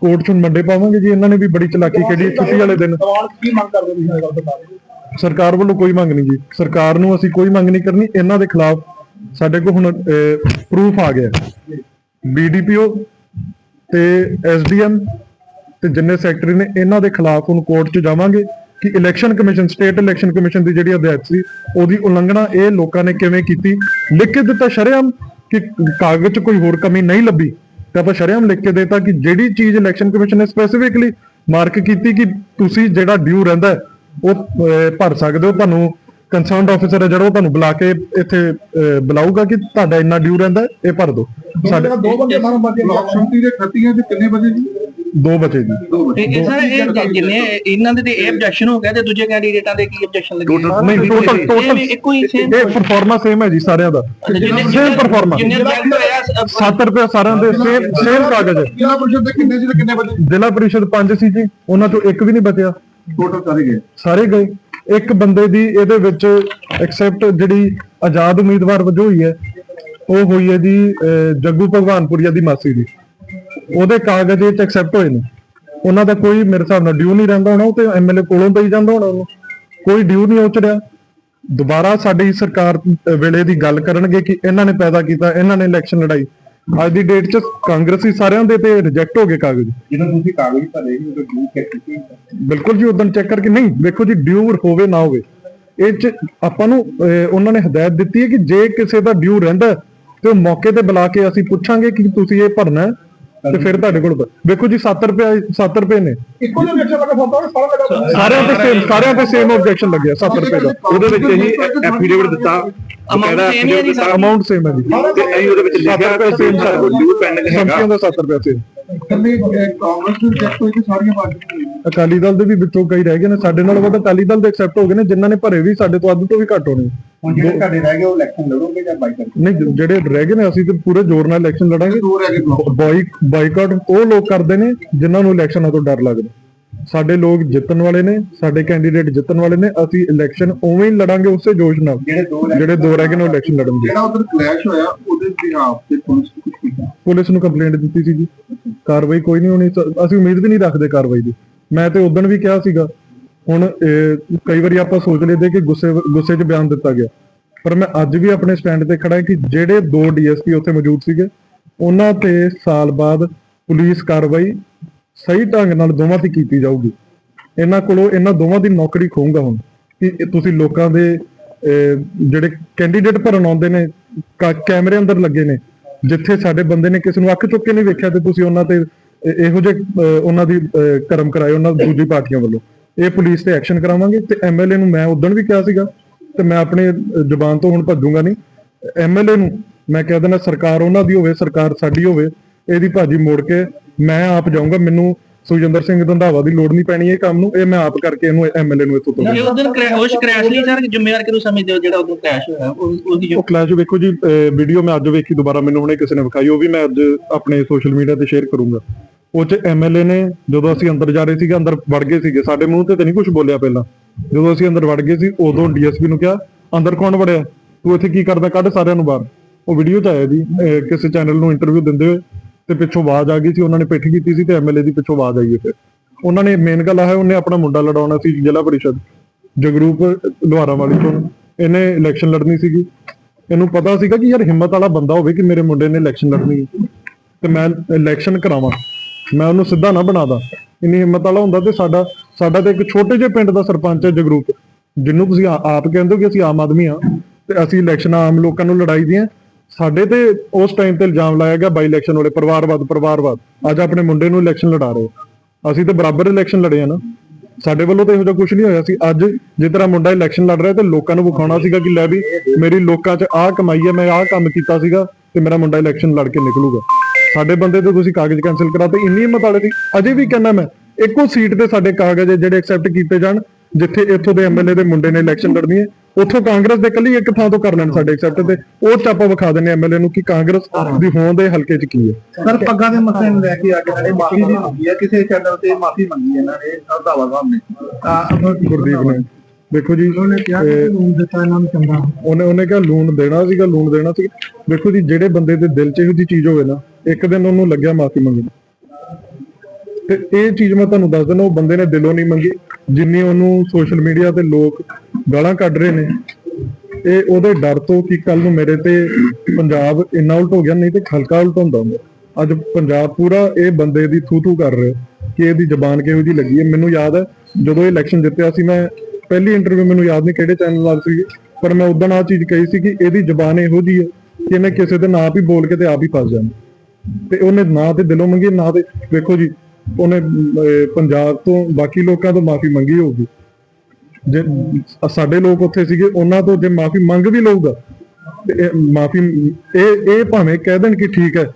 ਕੋਰਟ ਚ ਮੰਡੇ ਪਾਵਾਂਗੇ ਜੀ। ਇਹਨਾਂ ਨੇ ਵੀ ਬੜੀ ਚਲਾਕੀ ਖੇਡੀ ਛੁੱਟੀ ਵਾਲੇ ਦਿਨ। ਕੀ ਮੰਗ ਕਰਦੇ ਤੁਸੀਂ ਇਹ ਗੱਲ ਸਰਕਾਰ ਵੱਲੋਂ ਕੋਈ ਮੰਗ ਨਹੀਂ ਜੀ। ਸਰਕਾਰ ਨੂੰ ਅਸੀਂ ਕੋਈ ਮੰਗ ਨਹੀਂ ਕਰਨੀ। ਇਹਨਾਂ ਦੇ ਖਿਲਾਫ ਸਾਡੇ ਕੋਲ ਹੁਣ ਪ੍ਰੂਫ ਆ ਗਿਆ। ਬੀਡੀਪੀਓ ਤੇ ਐਸਡੀਐਮ ਤੇ ਜਿੰਨੇ ਸੈਕਟਰੀ ਨੇ, ਇਹਨਾਂ ਦੇ ਖਿਲਾਫ ਹੁਣ ਕੋਰਟ 'ਚ ਜਾਵਾਂਗੇ ਕਿ election commission state election commission ਦੀ ਜਿਹੜੀ ਹਦਾਇਤ ਸੀ, ਉਹਦੀ ਉਲੰਘਣਾ ਇਹ ਲੋਕਾਂ ਨੇ ਕਿਵੇਂ ਕੀਤੀ। ਲਿਖ ਕੇ ਦਿੱਤਾ ਸ਼ਰੇਆਮ ਕਿ ਕਾਗਜ਼ 'ਚ ਕੋਈ ਹੋਰ ਕਮੀ ਨਹੀਂ ਲੱਭੀ। ਤਾਂ ਆਪਾਂ ਸ਼ਰੇਆਮ ਲਿਖ ਕੇ ਦੇਤਾ ਕਿ ਜਿਹੜੀ ਚੀਜ਼ ਇਲੈਕਸ਼ਨ ਕਮਿਸ਼ਨ ਨੇ ਸਪੈਸੀਫਿਕਲੀ ਮਾਰਕ ਕੀਤੀ ਕਿ ਤੁਸੀਂ ਜਿਹੜਾ ਡਿਊ ਰਹਿੰਦਾ ਉਹ ਭਰ ਸਕਦੇ ਹੋ। ਤੁਹਾਨੂੰ ਕੰਸਰਨਡ ਆਫੀਸਰ ਹੈ ਜਿਹੜਾ ਉਹ ਤੁਹਾਨੂੰ ਬੁਲਾ ਕੇ ਇੱਥੇ ਬੁਲਾਊਗਾ ਕਿ ਤੁਹਾਡਾ ਇੰਨਾ ਡਿਊ ਰਹਿੰਦਾ ਇਹ ਭਰ ਦਿਓ ਸਾਡੇ ਦੋ ਬੰਦੇ ਮਾਰਨ ਬਾਕੀ ਬਲਾਕ ਸੰਮਤੀ ਦੇ ਖੱਤੀਆਂ ਚ ਕਿੰਨੇ ਵਜੇ ਜੀ? ਦੋ ਬਚੇ ਜੀ। ਤੇ ਇਹ ਸਰ ਇਹ ਜਿੰਨੇ ਇਹਨਾਂ ਦੇ ਤੇ ਇਹ objection ਹੋ ਗਿਆ ਤੇ ਦੂਜੇ ਕੈਂਡੀਡੇਟਾਂ ਦੇ ਕੀ objection ਲੱਗੇ ਨਹੀਂ ਟੋਟਲ ਟੋਟਲ ਇੱਕੋ ਹੀ same? ਇਹ ਪਰਫਾਰਮਾ ਸੇਮ ਹੈ ਜੀ ਸਾਰਿਆਂ ਦਾ। ਸੇਮ ਪਰਫਾਰਮਾ ਜਿੰਨੇ reject ਹੋਇਆ ਸ- 7 ਰੁਪਏ ਸਾਰਿਆਂ ਦੇ ਸੇਮ ਸੇਮ ਕਾਗਜ਼ ਹੈ। ਜ਼ਿਲ੍ਹਾ ਪਰਿਸ਼ਦ ਦੇ ਕਿੰਨੇ ਤੇ ਕਿੰਨੇ ਵਜੇ? ਜ਼ਿਲ੍ਹਾ ਪਰਿਸ਼ਦ 5 ਸੀ ਜੀ ਉਹਨਾਂ ਚੋਂ ਇੱਕ ਵੀ ਨਹੀਂ ਬਚਿਆ। ਟੋਟਲ ਸਾਰੇ ਗਏ? ਸਾਰੇ ਗਏ। ਇੱਕ ਬੰਦੇ ਦੀ ਇਹਦੇ ਵਿੱਚ ਐਕਸੈਪਟ ਜਿਹੜੀ ਆਜ਼ਾਦ ਉਮੀਦਵਾਰ ਵਜੋਂ ਹੋਈ ਹੈ, ਉਹ ਹੋਈ ਹੈ ਜੀ ਜੱਗੂ ਭਗਵਾਨਪੁਰੀਆ ਦੀ ਮਾਸੀ ਦੀ ਉਹਦੇ ਕਾਗਜ਼ ਇਹ ਐਕਸੈਪਟ ਹੋਏ ਨੇ। ਉਹਨਾਂ ਦਾ ਕੋਈ ਮੇਰੇ ਹਿਸਾਬ ਨਾਲ ਡਿਊ ਨਹੀਂ ਰਹਿੰਦਾ ਹੋਣਾ, ਉਹ ਤੇ ਐਮਐਲਏ ਕੋਲੋਂ ਪਈ ਜਾਂਦਾ ਹੋਣਾ ਉਹਨੂੰ। ਕੋਈ ਡਿਊ ਨਹੀਂ ਉਚੜਿਆ ਦੁਬਾਰਾ ਸਾਡੀ ਸਰਕਾਰ ਵੇਲੇ ਦੀ ਗੱਲ ਕਰਨਗੇ ਕਿ ਇਹਨਾਂ ਨੇ ਪੈਦਾ ਕੀਤਾ, ਇਹਨਾਂ ਨੇ ਇਲੈਕਸ਼ਨ ਲੜਾਈ। ਅੱਜ ਦੀ ਡੇਟ 'ਚ ਕਾਂਗਰਸੀ ਸਾਰਿਆਂ ਦੇ ਤੇ ਰਿਜੈਕਟ ਹੋ ਗਏ ਕਾਗਜ਼। ਜਦੋਂ ਤੁਸੀਂ ਕਾਗਜ਼ ਭਰੇ ਸੀ ਉਦੋਂ ਡਿਊ ਚੈੱਕ ਕੀਤੀ ਬਿਲਕੁਲ ਜੀ ਉਦੋਂ ਚੈੱਕ ਕਰਕੇ ਨਹੀਂ ਵੇਖੋ ਜੀ ਡਿਊ ਹੋਵੇ ਨਾ ਹੋਵੇ। ਇਹ ਚ ਆਪਾਂ ਨੂੰ ਅਹ, ਉਹਨਾਂ ਨੇ ਹਦਾਇਤ ਦਿੱਤੀ ਹੈ ਕਿ ਜੇ ਕਿਸੇ ਦਾ ਡਿਊ ਰਹਿੰਦਾ ਹੈ, ਤੇ ਉਹ ਮੌਕੇ ਤੇ ਬੁਲਾ ਕੇ ਅਸੀਂ ਪੁੱਛਾਂਗੇ ਕਿ ਤੁਸੀਂ ਇਹ ਭਰਨਾ ਹੈ, ਤੇ ਫਿਰ ਤੁਹਾਡੇ ਕੋਲ ਵੇਖੋ ਜੀ 7 ਰੁਪਏ 7 ਰੁਪਏ ਨੇ। ਇੱਕੋ ਜਿਹਾ ਵੇਖਿਆ ਲੱਗਾ ਫੋਟੋ ਸਾਰਾ ਲੱਗਾ। ਸਾਰਿਆਂ ਤੇ ਸੇਮ ਸਾਰਿਆਂ ਤੇ ਸੇਮ ਆਬਜੈਕਸ਼ਨ ਲੱਗਿਆ 7 ਰੁਪਏ ਦਾ। ਉਹਦੇ ਵਿੱਚ ਇਹੀ ਐਫੀਡੇਵਿਟ ਦਿੱਤਾ ਹੀ ਹੈ ਸਰ ਅਮਾਉਂਟ ਸੇਮ ਹੈ ਜੀ। ਤੇ ਅਸੀਂ ਉਹਦੇ ਵਿੱਚ ਲਿਖਿਆ ਰੁਪਏ ਸੇਮ ਸਾਡੇ ਡਿਊ ਪੈਂਡਿੰਗ ਸੰਖਿਆ ਦਾ 7 ਰੁਪਏ ਸੇਮ ਕੱਲੇ ਕਾਂਗਰਸ ਦੇ ਰਿਜੈਕਟ ਹੋਈ ਤੇ ਸਾਰੀਆਂ ਪਾਰਟੀਆਂ ਅਕਾਲੀ ਦਲ ਦੇ ਵੀ ਵਿੱਚੋਂ ਕਈ ਰਹਿ ਗਏ ਨੇ ਸਾਡੇ ਨਾਲ ਵੱਧ ਅਕਾਲੀ ਦਲ ਦੇ ਐਕਸੈਪਟ ਹੋ ਗਏ ਨੇ ਜਿਨ੍ਹਾਂ ਨੇ ਭਰੇ ਵੀ ਸਾਡੇ ਤੋਂ ਅੱਧ ਤੋਂ ਵੀ ਘੱਟ ਹੋਣੇ। ਹੁਣ ਜਿਹੜੇ ਤੁਹਾਡੇ ਰਹਿ ਗਏ ਉਹ ਇਲੈਕਸ਼ਨ ਲੜੋਗੇ ਜਾਂ ਬਾਈ ਕਰਕੇ? ਨਹੀਂ ਜਿਹੜੇ ਰਹਿ ਗਏ ਨੇ ਅਸੀਂ ਤੇ ਪੂਰੇ ਜ਼ੋਰ ਨਾਲ ਇਲੈਕਸ਼ਨ ਲੜਾਂਗੇ। ਦੋ ਰਹਿ ਗਏ ਬਲਾਕ ਬਾਈ ਬਾਈਕਾਟ ਉਹ ਲੋਕ ਕਰਦੇ ਨੇ ਜਿਨ੍ਹਾਂ ਨੂੰ ਇਲੈਕਸ਼ਨਾਂ ਤੋਂ ਡਰ ਲੱਗਦਾ। ਸਾਡੇ ਲੋਕ ਜਿੱਤਣ ਵਾਲੇ ਨੇ ਸਾਡੇ ਕੈਂਡੀਡੇਟ ਜਿੱਤਣ ਵਾਲੇ ਨੇ ਅਸੀਂ ਇਲੈਕਸ਼ਨ ਉਵੇਂ ਹੀ ਲੜਾਂਗੇ ਉਸੇ ਜੋਸ਼ ਨਾਲ। ਜਿਹੜੇ ਦੋ ਰਹਿ ਗਏ ਨੇ ਇਲੈਕਸ਼ਨ ਲੜਨਗੇ। ਜਿਹੜਾ ਉਧਰ ਕਲੈਸ਼ ਹੋਇਆ ਉਹਦੇ ਬਿਹਾਫ ਤੇ ਪੁਲਿਸ ਨੇ ਕੁਝ ਕੀਤਾ? ਪੁਲਿਸ ਨੂੰ ਕੰਪਲੇਂਟ ਦਿੱਤੀ ਸੀ ਜੀ। ਕਾਰਵਾਈ ਕੋਈ ਨਹੀਂ ਹੋਣੀ ਅਸੀਂ ਉਮੀਦ ਵੀ ਨਹੀਂ ਰੱਖਦੇ ਕਾਰਵਾਈ ਦੀ। ਮੈਂ ਤੇ ਉਦੋਂ ਵੀ ਕਿਹਾ ਸੀਗਾ ਹੁਣ ਕਈ ਵਾਰੀ ਆਪਾਂ ਸੋਚ ਲੈਂਦੇ ਕਿ ਗੁੱਸੇ ਗੁੱਸੇ 'ਚ ਬਿਆਨ ਦਿੱਤਾ ਗਿਆ। ਪਰ ਮੈਂ ਅੱਜ ਵੀ ਆਪਣੇ ਸਟੈਂਡ ਤੇ ਖੜਾ ਹਾਂ ਕਿ ਜਿਹੜੇ ਦੋ ਡੀਐਸਪੀ ਉੱਥੇ ਮੌਜੂਦ ਸੀਗੇ ਉਹਨਾਂ ਤੇ ਸਾਲ ਬਾਅਦ ਪੁਲਿਸ ਕਾਰਵਾਈ ਸਹੀ ਢੰਗ ਨਾਲ ਦੋਵਾਂ ਤੇ ਕੀਤੀ ਜਾਊਗੀ। ਇਹਨਾਂ ਕੋਲੋਂ ਇਹਨਾਂ ਦੋਵਾਂ ਦੀ ਨੌਕਰੀ ਖੋਊਂਗਾ ਹੁਣ। ਕਿ ਤੁਸੀਂ ਲੋਕਾਂ ਦੇ ਅਹ, ਜਿਹੜੇ ਕੈਂਡੀਡੇਟ ਭਰਨ ਆਉਂਦੇ ਨੇ ਕਾ- ਕੈਮਰੇ ਅੰਦਰ ਲੱਗੇ ਨੇ ਜਿੱਥੇ ਸਾਡੇ ਬੰਦੇ ਨੇ ਕਿਸੇ ਨੂੰ ਅੱਖ ਚੁੱਕ ਕੇ ਨਹੀਂ ਵੇਖਿਆ ਤੇ ਤੁਸੀਂ ਉਹਨਾਂ ਤੇ ਇਹੋ ਜਿਹੇ ਉਹਨਾਂ ਦੀ ਅਹ, ਕਰਮ ਕਰਾਏ ਉਹਨਾਂ ਦੂਜੀ ਪਾਰਟੀਆਂ ਵੱਲੋਂ। ਇਹ ਪੁਲਿਸ ਤੇ ਐਕਸ਼ਨ ਕਰਾਵਾਂਗੇ ਤੇ ਐਮਐਲਏ ਨੂੰ ਮੈਂ ਉਦੋਂ ਵੀ ਕਿਹਾ ਸੀਗਾ ਤੇ ਮੈਂ ਆਪਣੇ ਜ਼ੁਬਾਨ ਤੋਂ ਹੁਣ ਭੱਜੂਗਾ ਨਹੀਂ। ਐਮਐਲਏ ਨੂੰ ਮੈਂ ਕਹਿ ਦੇਣਾ ਸਰਕਾਰ ਉਹਨਾਂ ਦੀ ਹੋਵੇ ਸਰਕਾਰ ਸਾਡੀ ਹੋਵੇ ਇਹਦੀ ਭਾਜੀ ਮੋੜ ਕੇ ਮੈਂ ਆਪ ਜਾਊਂਗਾ ਮੈਨੂੰ ਸੁਖਜਿੰਦਰ ਸਿੰਘ ਰੰਧਾਵਾ ਦੀ ਲੋੜ ਨਹੀਂ ਪੈਣੀ ਇਹ ਕੰਮ ਨੂੰ ਇਹ ਮੈਂ ਆਪ ਕਰਕੇ ਇਹਨੂੰ ਐਮਐਲਏ ਨੂੰ ਇੱਥੋਂ ਤੋਂ ਉਦੋਂ ਉਸ ਕ੍ਰੈਸ਼ ਲਈ ਸਰ ਜ਼ਿੰਮੇਵਾਰ ਕਿਹਨੂੰ ਸਮਝਦੇ ਹੋ ਜਿਹੜਾ ਉਦੋਂ ਕ੍ਰੈਸ਼ ਹੋਇਆ? ਉਹ- ਉਹਦੀ ਉਹ ਕਲੈਸ਼ ਵੇਖੋ ਜੀ ਵੀਡੀਓ ਮੈਂ ਅੱਜ ਵੇਖੀ ਦੁਬਾਰਾ ਮੈਨੂੰ ਹੁਣੇ ਕਿਸੇ ਨੇ ਵਿਖਾਈ ਉਹ ਵੀ ਮੈਂ ਅੱਜ ਆਪਣੇ ਸੋਸ਼ਲ ਮੀਡੀਆ ਤੇ ਸ਼ੇਅਰ ਕਰੂੰਗਾ। ਉਹ ਚ ਐਮਐਲਏ ਨੇ, ਜਦੋਂ ਅਸੀਂ ਅੰਦਰ ਜਾ ਰਹੇ ਸੀਗੇ, ਅੰਦਰ ਵੜ ਗਏ ਸੀਗੇ। ਸਾਡੇ ਮੂੰਹ ਤੇ ਤਾਂ ਨਹੀਂ ਕੁਝ ਬੋਲਿਆ ਪਹਿਲਾਂ। ਜਦੋਂ ਅਸੀਂ ਅੰਦਰ ਵੜ ਗਏ ਸੀ, ਉਦੋਂ ਡੀਐਸਪੀ ਨੂੰ ਕਿਹਾ, ਅੰਦਰ ਕੌਣ ਵੜਿਆ? ਤੂੰ ਇੱਥੇ ਕੀ ਕਰਦਾ? ਕੱਢ ਸਾਰਿਆਂ ਨੂੰ ਬਾਹਰ। ਉਹ ਵੀਡੀਓ ਚ ਆਇਆ ਜੀ। ਕਿਸੇ ਚੈਨਲ ਨੂੰ ਇੰਟਰਵਿਊ ਦਿੰਦੇ ਹੋਏ ਤੇ ਪਿੱਛੋਂ ਆਵਾਜ਼ ਆ ਗਈ ਸੀ। ਉਹਨਾਂ ਨੇ ਪਿੱਠ ਕੀਤੀ ਸੀ ਤੇ ਐਮਐਲਏ ਦੀ ਪਿੱਛੋਂ ਆਵਾਜ਼ ਆਈ ਫਿਰ। ਉਹਨਾਂ ਨੇ ਮੇਨ ਗੱਲ ਆ ਹੈ, ਉਹਨੇ ਆਪਣਾ ਮੁੰਡਾ ਲੜਾਉਣਾ ਸੀ ਜ਼ਿਲ੍ਹਾ ਪਰਿਸ਼ਦ, ਜਗਰੂਪ ਲੋਹਾਰਾ ਵਾਲੀ ਤੋਂ। ਇਹਨੇ ਇਲੈਕਸ਼ਨ ਲੜਨੀ ਸੀਗੀ। ਇਹਨੂੰ ਪਤਾ ਸੀਗਾ ਕਿ ਯਾਰ ਹਿੰਮਤ ਵਾਲਾ ਬੰਦਾ ਹੋਵੇ ਕਿ ਮੇਰੇ ਮੁੰਡੇ ਨੇ ਇਲੈਕਸ਼ਨ ਲੜਨੀ ਹੈ। ਤੇ ਮੈਂ ਇਲੈਕਸ਼ਨ ਕਰਾਵਾਂ। ਮੈਂ ਉਹਨੂੰ ਸਿੱਧਾ ਨਾ ਬਣਾਦਾ। ਇੰਨੀ ਹਿੰਮਤ ਵਾਲਾ ਹੁੰਦਾ ਤੇ ਸਾਡਾ ਸਾਡਾ ਤੇ ਇੱਕ ਛੋਟੇ ਜਿਹੇ ਪਿੰਡ ਦਾ ਸਰਪੰਚ ਹੈ ਜਗਰੂਪ, ਜਿਹਨੂੰ ਤੁਸੀਂ ਆ- ਆਪ ਕਹਿੰਦੇ ਹੋ ਕਿ ਅਸੀਂ ਆਮ ਆਦਮੀ ਆ ਤੇ ਅਸੀਂ ਇਲੈਕਸ਼ਨਾਂ ਆਮ ਲੋਕਾਂ ਨੂੰ ਲੜਾਈ ਦੀਆਂ। ਸਾਡੇ ਤੇ ਉਸ ਟਾਈਮ ਤੇ ਇਲਜ਼ਾਮ ਲਾਇਆ ਗਿਆ ਬਾਈ ਇਲੈਕਸ਼ਨ ਵਾਲੇ, ਪਰਿਵਾਰਵਾਦ ਪਰਿਵਾਰਵਾਦ। ਅੱਜ ਆਪਣੇ ਮੁੰਡੇ ਨੂੰ ਇਲੈਕਸ਼ਨ ਲੜਾ ਰਹੇ ਹੋ। ਅਸੀਂ ਤੇ ਬਰਾਬਰ ਇਲੈਕਸ਼ਨ ਲੜੇ ਆ ਨਾ। ਸਾਡੇ ਵੱਲੋਂ ਤਾਂ ਇਹੋ ਜਿਹਾ ਕੁਝ ਨਹੀਂ ਹੋਇਆ। ਸੀ ਅੱਜ ਜੇ ਤੇਰਾ ਮੁੰਡਾ ਇਲੈਕਸ਼ਨ ਲੜ ਰਿਹਾ ਤੇ ਲੋਕਾਂ ਨੂੰ ਵਿਖਾਉਣਾ ਸੀਗਾ ਕਿ ਲੈ ਵੀ ਮੇਰੀ ਲੋਕਾਂ 'ਚ ਆਹ ਕਮਾਈ ਹੈ, ਮੈਂ ਆਹ ਕੰਮ ਕੀਤਾ ਸੀਗਾ ਤੇ ਮੇਰਾ ਮੁੰਡਾ ਇਲੈਕਸ਼ਨ ਲੜ ਕੇ ਨਿਕਲੂਗਾ। ਸਾਡੇ ਬੰਦੇ ਤੇ ਤੁਸੀਂ ਕਾਗਜ਼ ਕੈਨਸਲ ਕਰਾਤੇ ਇੰਨੀ ਹਿੰਮਤ ਵਾਲੇ ਦੀ। ਅਜੇ ਵੀ ਕਹਿੰਦਾ ਮੈਂ ਇੱਕੋ ਸੀਟ ਤੇ ਸਾਡੇ ਕਾਗਜ਼ ਹੈ ਜਿਹੜੇ ਐਕਸੈਪਟ ਕੀਤੇ ਜਾਣ ਜਿੱਥੇ ਇੱਥੋਂ ਦੇ ਐਮਐਲਏ ਦੇ ਮੁੰਡੇ ਨੇ ਇਲੈਕਸ਼ਨ ਲੜਨੀ ਹੈ ਉੱਥੋਂ ਕਾਂਗਰਸ ਦੇ ਕੱਲੀ ਇੱਕ ਥਾਂ ਤੋਂ ਕਰ ਲੈਣ ਸਾਡੇ ਐਕਸੈਪਟ ਤੇ। ਉਹ ਚ ਆਪਾਂ ਵਿਖਾ ਦਿੰਨੇ ਐਮਐਲਏ ਨੂੰ ਕਿ ਕਾਂਗਰਸ ਦੀ ਹੋਂਦ ਦੇ ਹਲਕੇ ਚ ਕੀ ਹੈ। ਸਰ ਪੱਗਾਂ ਦੇ ਮਸਲੇ ਨੂੰ ਲੈ ਕੇ ਅੱਜ ਇਹਨਾਂ ਨੇ ਮਾਫੀ ਵੀ ਮੰਗੀ ਹੈ ਕਿਸੇ ਚੈਨਲ ਤੇ ਮਾਫੀ ਮੰਗੀ ਇਹਨਾਂ ਨੇ ਰੰਧਾਵਾ ਸਾਹਿਬ ਨੇ। ਆ ਗੁਰਦੀਪ ਨੇ। ਦੇਖੋ ਜੀ ਉਹਨੇ ਕਿਹਾ ਕਿ ਲੂਣ ਦਿੱਤਾ ਇਹਨਾਂ ਨੂੰ ਚੰਗਾ। ਉਹਨੇ ਉਹਨੇ ਕਿਹਾ ਲੂਣ ਦੇਣਾ ਸੀਗਾ ਲੂਣ ਦੇਣਾ ਸੀ। ਦੇਖੋ ਜੀ ਜਿਹੜੇ ਬੰਦੇ ਦੇ ਦਿਲ 'ਚ ਇਹੋ ਜਿਹੀ ਚੀਜ਼ ਹੋਵੇ ਨਾ ਇੱਕ ਦਿਨ ਉਹਨੂੰ ਲੱਗਿਆ ਮਾਫੀ ਮੰਗਣ। ਤੇ ਇਹ ਚੀਜ਼ ਮੈਂ ਤੁਹਾਨੂੰ ਦੱਸ ਦਿੰਦਾ ਉਹ ਬੰਦੇ ਨੇ ਦਿਲੋਂ ਨਹੀਂ ਮੰਗੀ। ਜਿੰਨੀ ਉਹਨੂੰ ਸੋਸ਼ਲ ਮੀਡੀਆ ਤੇ ਲੋਕ ਗਾਲਾਂ ਕੱਢ ਰਹੇ ਨੇ ਇਹ ਉਹਦੇ ਡਰ ਤੋਂ ਕਿ ਕੱਲ ਨੂੰ ਮੇਰੇ ਤੇ ਪੰਜਾਬ ਇੰਨਾ ਉਲਟ ਹੋ ਗਿਆ ਨਹੀਂ ਤੇ ਹਲਕਾ ਉਲਟ ਹੁੰਦਾ ਹੁੰਦਾ। ਅੱਜ ਪੰਜਾਬ ਪੂਰਾ ਇਹ ਬੰਦੇ ਦੀ ਥੂ ਥੂ ਕਰ ਰਿਹਾ ਕਿ ਇਹਦੀ ਜ਼ਬਾਨ ਕਿਹੋ ਜਿਹੀ ਲੱਗੀ ਹੈ। ਮੈਨੂੰ ਯਾਦ ਹੈ ਜਦੋਂ ਇਹ ਇਲੈਕਸ਼ਨ ਜਿੱਤਿਆ ਸੀ ਮੈਂ ਪਹਿਲੀ ਇੰਟਰਵਿਊ ਮੈਨੂੰ ਯਾਦ ਨਹੀਂ ਕਿਹੜੇ ਚੈਨਲ ਨਾਲ ਸੀ ਪਰ ਮੈਂ ਉਦੋਂ ਆ ਚੀਜ਼ ਕਹੀ ਸੀ ਕਿ ਇਹਦੀ ਜ਼ਬਾਨ ਇਹੋ ਜਿਹੀ ਹੈ ਕਿ ਇਹਨੇ ਕਿਸੇ ਦੇ ਨਾਂ ਹੀ ਬੋਲ ਕੇ ਤੇ ਆਪ ਹੀ ਫਸ ਜਾਂਦਾ। ਤੇ ਉਹਨੇ ਨਾ ਤੇ ਦਿਲੋਂ ਮੰਗੀ, ਨਾ ਤੇ ਵੇਖੋ ਜੀ, ਉਹਨੇ ਪੰਜਾਬ ਤੋਂ ਬਾਕੀ ਲੋਕਾਂ ਤੋਂ ਮਾਫੀ ਮੰਗੀ ਹੋਊਗੀ। ਜੇ ਸਾਡੇ ਲੋਕ ਉੱਥੇ ਸੀਗੇ, ਉਹਨਾਂ ਤੋਂ ਜੇ ਮਾਫੀ ਮੰਗ ਵੀ ਲਊਗਾ ਮਾਫੀ, ਇਹ ਇਹ ਭਾਵੇਂ ਕਹਿ ਦੇਣ ਕਿ ਠੀਕ ਹੈ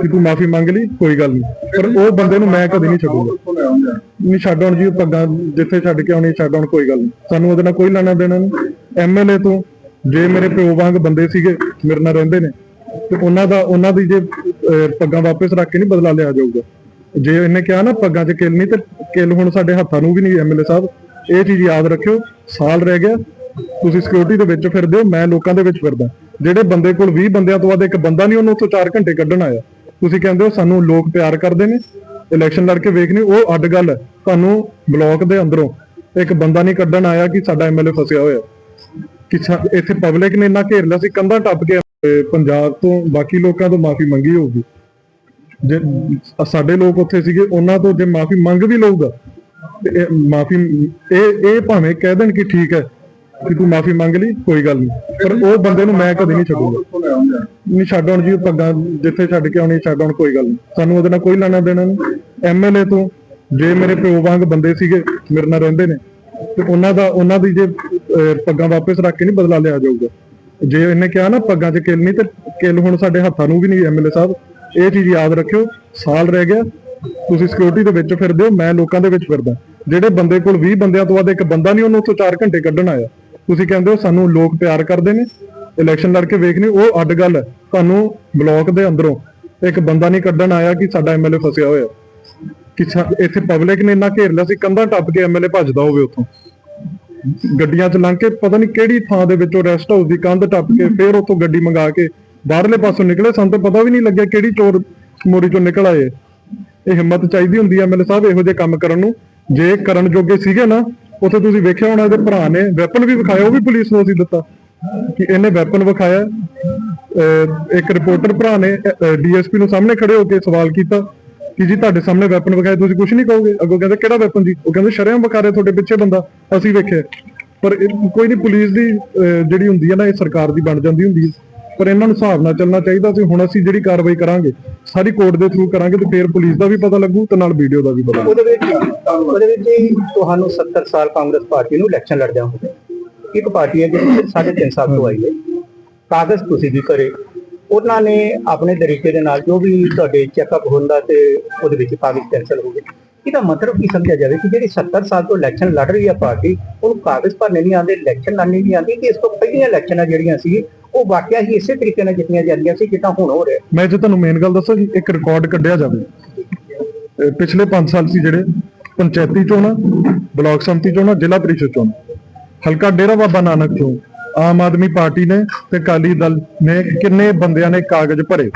ਕਿ ਤੂੰ ਮਾਫੀ ਮੰਗ ਲਈ, ਕੋਈ ਗੱਲ ਨਹੀਂ। ਪਰ ਉਹ ਬੰਦੇ ਨੂੰ ਮੈਂ ਕਦੇ ਨਹੀਂ ਛੱਡੂਗਾ। ਨਹੀਂ ਛੱਡ ਆਉਣ ਜੀ, ਪੱਗਾਂ ਜਿੱਥੇ ਛੱਡ ਕੇ ਆਉਣੀ ਛੱਡ ਆਉਣ ਕੋਈ ਗੱਲ ਨਹੀਂ। ਸਾਨੂੰ ਉਹਦੇ ਨਾਲ ਕੋਈ ਲੈਣਾ ਦੇਣਾ ਨਹੀਂ। ਐਮਐਲਏ ਤੋਂ ਜੇ ਮੇਰੇ ਪਿਓ ਵਾਂਗ ਬੰਦੇ ਸੀਗੇ, ਮੇਰੇ ਨਾਲ ਰਹਿੰਦੇ ਨੇ, ਤੇ ਉਹਨਾਂ ਦਾ, ਉਹਨਾਂ ਦੀ ਜੇ ਪੱਗਾਂ ਵਾਪਸ ਰੱਖ ਕੇ ਨਹੀਂ ਬਦਲਾ ਲਿਆ ਜਾਊਗਾ। ਜੇ ਇਹਨੇ ਕਿਹਾ ਨਾ ਪੱਗਾਂ 'ਚ ਕਿੱਲ ਨਹੀਂ, ਤੇ ਕਿੱਲ ਹੁਣ ਸਾਡੇ ਹੱਥਾਂ ਨੂੰ ਵੀ ਨਹੀਂ ਐਮਐਲਏ ਸਾਹਿਬ। ਇਹ ਚੀਜ਼ ਯਾਦ ਰੱਖਿਓ, ਸਾਲ ਰਹਿ ਗਿਆ। ਤੁਸੀਂ ਸਿਕਿਉਰਿਟੀ ਦੇ ਵਿੱਚ ਫਿਰਦੇ ਹੋ, ਮੈਂ ਲੋਕਾਂ ਦੇ ਵਿੱਚ ਫਿਰਦਾ। ਜਿਹੜੇ ਬੰਦੇ ਕੋਲ 20 ਬੰਦਿਆਂ ਤੋਂ ਵੱਧ ਇੱਕ ਬੰਦਾ ਨਹੀਂ, ਉਹਨੂੰ ਉੱਥੋਂ 4 ਘੰਟੇ ਕੱਢਣ ਆਇਆ। ਤੁਸੀਂ ਕਹਿੰਦੇ ਹੋ ਸਾਨੂੰ ਲੋਕ ਪਿਆਰ ਕਰਦੇ ਨੇ ਇਲੈਕਸ਼ਨ ਲੜ ਕੇ ਵੇਖਣੀ ਉਹ ਅੱਡ ਗੱਲ ਹੈ। ਤੁਹਾਨੂੰ ਬਲਾਕ ਦੇ ਅੰਦਰੋਂ ਇੱਕ ਬੰਦਾ ਨਹੀਂ ਕੱਢਣ ਆਇਆ ਕਿ ਸਾਡਾ ਐਮਐਲਏ ਫਸਿਆ ਹੋਇਆ। ਕਿ ਇੱਥੇ ਪਬਲਿਕ ਨੇ ਇੰਨਾ ਘੇਰ ਲਿਆ ਸੀ, ਕੰਧਾਂ ਟੱਪ ਕੇ ਪੰਜਾਬ ਤੋਂ ਬਾਕੀ ਲੋਕਾਂ ਤੋਂ ਮਾਫੀ ਮੰਗੀ ਹੋਊਗੀ। ਜੇ ਸਾਡੇ ਲੋਕ ਉੱਥੇ ਸੀਗੇ, ਉਹਨਾਂ ਤੋਂ ਜੇ ਮਾਫੀ ਮੰਗ ਵੀ ਲਊਗਾ ਮਾਫੀ, ਇਹ ਇਹ ਭਾਵੇਂ ਕਹਿ ਦੇਣ ਕਿ ਠੀਕ ਹੈ ਕਿ ਤੂੰ ਮਾਫੀ ਮੰਗ ਲਈ, ਕੋਈ ਗੱਲ ਨਹੀਂ। ਪਰ ਉਹ ਬੰਦੇ ਨੂੰ ਮੈਂ ਕਦੇ ਨਹੀਂ ਛੱਡੂਗਾ। ਨਹੀਂ ਛੱਡ ਆਉਣ ਜੀ, ਉਹ ਪੱਗਾਂ ਜਿੱਥੇ ਛੱਡ ਕੇ ਆਉਣੀ, ਛੱਡ ਆਉਣ ਕੋਈ ਗੱਲ ਨਹੀਂ ਸਾਨੂੰ ਉਹਦੇ ਨਾਲ ਕੋਈ ਲੈਣਾ ਦੇਣਾ ਨਹੀਂ ਐਮਐਲਏ ਤੋਂ ਜੇ ਮੇਰੇ ਪਿਓ ਵਾਂਗ ਬੰਦੇ ਸੀਗੇ, ਮੇਰੇ ਨਾਲ ਰਹਿੰਦੇ ਨੇ, ਤੇ ਉਹਨਾਂ ਦਾ, ਉਹਨਾਂ ਦੀ ਜੇ ਪੱਗਾਂ ਵਾਪਸ ਰੱਖ ਕੇ ਨਹੀਂ ਬਦਲਾ ਲਿਆ ਜਾਊਗਾ। ਜੇ ਇਹਨੇ ਕਿਹਾ ਨਾ ਪੱਗਾਂ 'ਚ ਕਿੱਲ ਨਹੀਂ ਤੇ ਕਿੱਲ ਹੁਣ ਸਾਡੇ ਹੱਥਾਂ ਨੂੰ ਵੀ ਨਹੀਂ ਐਮਐਲਏ ਸਾਹਿਬ। ਇਹ ਚੀਜ਼ ਯਾਦ ਰੱਖਿਓ, ਸਾਲ ਰਹਿ ਗਿਆ, ਤੁਸੀਂ ਸਿਕਿਉਰਿਟੀ ਦੇ ਵਿੱਚ ਫਿਰਦੇ ਹੋ, ਮੈਂ ਲੋਕਾਂ ਦੇ ਵਿੱਚ ਫਿਰਦਾ। ਜਿਹੜੇ ਬੰਦੇ ਕੋਲ 20 ਬੰਦਿਆਂ ਤੋਂ ਵੱਧ ਇੱਕ ਬੰਦਾ ਨਹੀਂ ਉਹਨੂੰ ਉੱਥੋਂ 4 ਘੰਟੇ ਕੱਢਣ ਆਇਆ। ਤੁਸੀਂ ਕਹਿੰਦੇ ਹੋ ਸਾਨੂੰ ਲੋਕ ਪਿਆਰ ਕਰਦੇ ਨੇ ਇਲੈਕਸ਼ਨ ਲੜ ਕੇ ਵੇਖਣੀ ਉਹ ਅੱਡ ਗੱਲ ਹੈ। ਤੁਹਾਨੂੰ ਬਲਾਕ ਦੇ ਅੰਦਰੋਂ ਇੱਕ ਬੰਦਾ ਨਹੀਂ ਕੱਢਣ ਆਇਆ ਕਿ ਸਾਡਾ ਐਮਐਲਏ ਫਸਿਆ ਹੋਇਆ। ਕਿ ਇੱਥੇ ਪਬਲਿਕ ਨੇ ਇੰਨਾ ਘੇਰ ਲਿਆ ਸੀ, ਕੰਧਾਂ ਟੱਪ ਕੇ ਐਮਐਲਏ ਭੱਜਦਾ ਹੋਵੇ ਉੱਥੋਂ। ਗੱਡੀਆਂ 'ਚ ਲੰਘ ਕੇ ਪਤਾ ਨਹੀਂ ਕਿਹੜੀ ਥਾਂ ਦੇ ਵਿੱਚੋਂ ਰੈਸਟ ਹਾਊਸ ਦੀ ਕੰਧ ਟੱਪ ਕੇ ਫੇਰ ਉੱਥੋਂ ਗੱਡੀ ਮੰਗਾ ਕੇ ਬਾਹਰਲੇ ਪਾਸੋਂ ਨਿਕਲੇ। ਸਾਨੂੰ ਤਾਂ ਪਤਾ ਵੀ ਨਹੀਂ ਲੱਗਿਆ ਕਿਹੜੀ ਚੋਰ ਮੋਰੀ ਚੋਂ ਨਿਕਲ ਆਏ। ਇਹ ਹਿੰਮਤ ਚਾਹੀਦੀ ਹੁੰਦੀ ਹੈ ਐਮਐਲਏ ਸਾਹਿਬ ਇਹੋ ਜਿਹੇ ਕੰਮ ਕਰਨ ਨੂੰ। ਜੇ ਕਰਨ ਜੋਗੇ ਸੀਗੇ ਨਾ, ਉੱਥੇ ਤੁਸੀਂ ਵੇਖਿਆ ਹੋਣਾ ਇਹਦੇ ਭਰਾ ਨੇ ਵੈਪਨ ਵੀ ਵਿਖਾਇਆ, ਉਹ ਵੀ ਪੁਲਿਸ ਨੂੰ ਅਸੀਂ ਦਿੱਤਾ। ਕਿ ਇਹਨੇ ਵੈਪਨ ਵਿਖਾਇਆ। ਇੱਕ ਰਿਪੋਰਟਰ ਭਰਾ ਨੇ ਡੀਐਸਪੀ ਨੂੰ ਸਾਹਮਣੇ ਖੜੇ ਹੋ ਕੇ ਸਵਾਲ ਕੀਤਾ ਕਿ ਜੀ ਤੁਹਾਡੇ ਸਾਹਮਣੇ ਵੈਪਨ ਵਿਖਾਏ ਤੁਸੀਂ ਕੁਝ ਨਹੀਂ ਕਹੋਗੇ? ਅੱਗੋਂ ਕਹਿੰਦੇ, ਕਿਹੜਾ ਵੈਪਨ ਜੀ? ਉਹ ਕਹਿੰਦੇ, ਸ਼ਰੇਆਮ ਵਿਖਾ ਰਹੇ ਤੁਹਾਡੇ ਪਿੱਛੇ ਬੰਦਾ, ਅਸੀਂ ਵੇਖਿਆ ਪਰ ਕੋਈ ਨਹੀਂ, ਪੁਲਿਸ ਦੀ ਜਿਹੜੀ ਹੁੰਦੀ ਹੈ ਨਾ, ਇਹ ਸਰਕਾਰ ਦੀ ਬਣ ਜਾਂਦੀ ਹੁੰਦੀ ਹੈ। ਪਰ ਇਹਨਾਂ ਨੂੰ ਹਿਸਾਬ ਨਾਲ ਚੱਲਣਾ ਚਾਹੀਦਾ ਸੀ, ਹੁਣ ਅਸੀਂ ਜਿਹੜੀ ਕਾਰਵਾਈ ਕਰਾਂਗੇ, ਸਾਰੀ ਕੋਰਟ ਦੇ ਥਰੂ ਕਰਾਂਗੇ ਤੇ ਫਿਰ ਪੁਲਿਸ ਦਾ ਵੀ ਪਤਾ ਲੱਗੂ ਤੇ ਨਾਲ ਵੀਡੀਓ ਦਾ ਵੀ ਪਤਾ ਉਹਦੇ ਵਿੱਚ ਉਹਦੇ ਵਿੱਚ ਤੁਹਾਨੂੰ 70 ਸਾਲ ਕਾਂਗਰਸ ਪਾਰਟੀ ਨੂੰ ਇਲੈਕਸ਼ਨ ਲੜਦਿਆਂ ਹੋ ਗਏ ਇੱਕ ਜਿਹੜੀ ਸਾਢੇ ਤਿੰਨ ਸਾਲ ਤੋਂ ਆਈ ਹੈ। ਕਾਗਜ਼ ਤੁਸੀਂ ਵੀ ਕਰੇ ਉਹਨਾਂ ਨੇ ਆਪਣੇ ਤਰੀਕੇ ਦੇ ਨਾਲ ਜੋ ਵੀ ਤੁਹਾਡੇ ਚੈੱਕਅਪ ਹੁੰਦਾ ਤੇ ਉਹਦੇ ਵਿੱਚ ਕਾਗਜ਼ ਕੈਂਸਲ ਹੋ ਗਏ। ਇਹਦਾ ਮਤਲਬ ਕੀ ਸਮਝਿਆ ਜਾਵੇ ਕਿ ਜਿਹੜੀ 70 ਸਾਲ ਤੋਂ ਇਲੈਕਸ਼ਨ ਲੜ ਰਹੀ ਹੈ ਪਾਰਟੀ, ਉਹਨੂੰ ਕਾਗਜ਼ ਭਰਨੇ ਨਹੀਂ ਆਉਂਦੇ ਇਲੈਕਸ਼ਨ ਲੜਨੀ ਨਹੀਂ ਆਉਂਦੀ ਕਿ ਇਸ ਤੋਂ ਪਹਿਲੀਆਂ ਇਲੈਕਸ਼ਨਾਂ ਜਿਹੜੀਆਂ ਸੀ, ਉਹ ਵਾਕਿਆ ਹੀ ਇਸੇ ਤਰੀਕੇ ਨਾਲ ਜਿੱਤੀਆਂ ਜਾਂਦੀਆਂ ਸੀ ਜਿੱਦਾਂ ਹੁਣ ਹੋ ਰਿਹਾ। ਮੈਂ ਜੇ ਤੁਹਾਨੂੰ ਮੇਨ ਗੱਲ ਦੱਸਾਂ ਜੀ, ਇੱਕ ਰਿਕਾਰਡ ਕੱਢਿਆ ਜਾਵੇ। ਪਿਛਲੇ 5 ਸਾਲ ਸੀ ਜਿਹੜੇ, ਪੰਚਾਇਤੀ ਚੋਣਾਂ, ਬਲਾਕ ਸੰਮਤੀ ਚੋਣਾਂ, ਜ਼ਿਲ੍ਹਾ ਪ੍ਰੀਸ਼ਦ ਚੋਣਾਂ। ਹਲਕਾ ਡੇਰਾ ਬਾਬਾ ਨਾਨਕ ਚੋਂ ਆਮ ਆਦਮੀ ਪਾਰਟੀ ਨੇ ਤੇ ਅਕਾਲੀ ਦਲ ਨੇ ਕਿੰਨੇ ਬੰਦਿਆਂ ਨੇ ਕਾਗਜ਼ ਭਰੇ?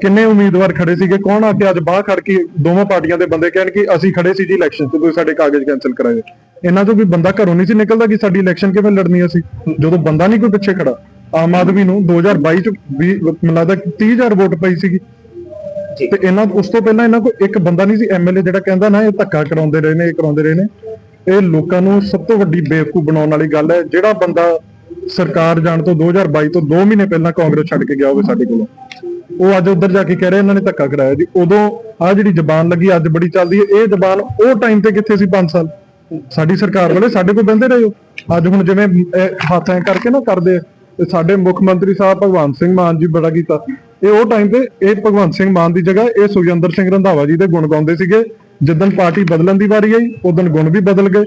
ਕਿੰਨੇ ਉਮੀਦਵਾਰ ਖੜੇ ਸੀਗੇ? ਕੌਣ ਆ ਕੇ ਅੱਜ ਬਾਹਰ ਖੜ ਕੇ ਦੋਵਾਂ ਪਾਰਟੀਆਂ ਦੇ ਬੰਦੇ ਕਹਿਣ ਕਿ ਅਸੀਂ ਖੜੇ ਸੀ ਜੀ ਇਲੈਕਸ਼ਨ 'ਚ ਤੁਸੀਂ ਸਾਡੇ ਕਾਗਜ਼ ਕੈਨਸਲ ਕਰਾਏ। ਇਹਨਾਂ ਤੋਂ ਵੀ ਬੰਦਾ ਘਰੋਂ ਨਹੀਂ ਸੀ ਨਿਕਲਦਾ ਕਿ ਸਾਡੀ ਇਲੈਕਸ਼ਨ ਕਿਵੇਂ ਲੜਨੀ ਅਸੀਂ ਜਦੋਂ ਬੰਦਾ ਨਹੀਂ ਕੋਈ ਪਿੱਛੇ ਖੜਾ ਆਮ ਆਦਮੀ ਨੂੰ 2022 ਚ ਮੈਨੂੰ ਲੱਗਦਾ 30000 ਵੋਟ ਪਈ ਸੀਗੀ। ਤੇ ਇਹਨਾਂ ਉਸ ਤੋਂ ਪਹਿਲਾਂ ਇਹਨਾਂ ਕੋਲ ਇੱਕ ਬੰਦਾ ਨਹੀਂ ਸੀ ਐਮਐਲਏ ਜਿਹੜਾ ਕਹਿੰਦਾ ਨਾ ਇਹ ਧੱਕਾ ਕਰਾਉਂਦੇ ਰਹੇ ਨੇ ਇਹ ਕਰਾਉਂਦੇ ਰਹੇ ਨੇ। ਇਹ ਲੋਕਾਂ ਨੂੰ ਸਭ ਤੋਂ ਵੱਡੀ ਬੇਵਕੂਫ ਬਣਾਉਣ ਵਾਲੀ ਗੱਲ ਹੈ ਜਿਹੜਾ ਬੰਦਾ ਸਰਕਾਰ ਜਾਣ ਤੋਂ 2022 ਤੋਂ 2 ਮਹੀਨੇ ਪਹਿਲਾਂ ਕਾਂਗਰਸ ਛੱਡ ਕੇ ਗਿਆ ਹੋਵੇ ਸਾਡੇ ਕੋਲੋਂ ਉਹ ਅੱਜ ਉੱਧਰ ਜਾ ਕੇ ਕਹਿ ਰਹੇ ਇਹਨਾਂ ਨੇ ਧੱਕਾ ਕਰਾਇਆ ਜੀ। ਉਦੋਂ ਆ ਜਿਹੜੀ ਜ਼ਬਾਨ ਲੱਗੀ ਅੱਜ ਬੜੀ ਚੱਲਦੀ ਹੈ। ਇਹ ਜ਼ਬਾਨ ਉਹ ਟਾਈਮ ਤੇ ਕਿੱਥੇ ਸੀ? 5 ਸਾਲ। ਸਾਡੀ ਸਰਕਾਰ ਵਾਲੇ ਸਾਡੇ ਕੋਲ ਬੰਦੇ ਰਹੇ ਹੋ ਅੱਜ ਹੁਣ ਜਿਵੇਂ ਹੱਥ ਐ ਕਰਕੇ ਨਾ ਕਰਦੇ ਆ, ਤੇ ਸਾਡੇ ਮੁੱਖ ਮੰਤਰੀ ਸਾਹਿਬ ਭਗਵੰਤ ਸਿੰਘ ਮਾਨ ਜੀ ਬੜਾ ਕੀਤਾ। ਇਹ ਉਹ ਟਾਈਮ ਤੇ ਇਹ ਭਗਵੰਤ ਸਿੰਘ ਮਾਨ ਦੀ ਜਗ੍ਹਾ ਇਹ ਸੁਖਜਿੰਦਰ ਸਿੰਘ ਰੰਧਾਵਾ ਜੀ ਦੇ ਗੁਣ ਗਾਉਂਦੇ ਸੀਗੇ। ਜਿੱਦਣ ਪਾਰਟੀ ਬਦਲਣ ਦੀ ਵਾਰੀ ਆਈ ਉਦੋਂ ਗੁਣ ਵੀ ਬਦਲ ਗਏ।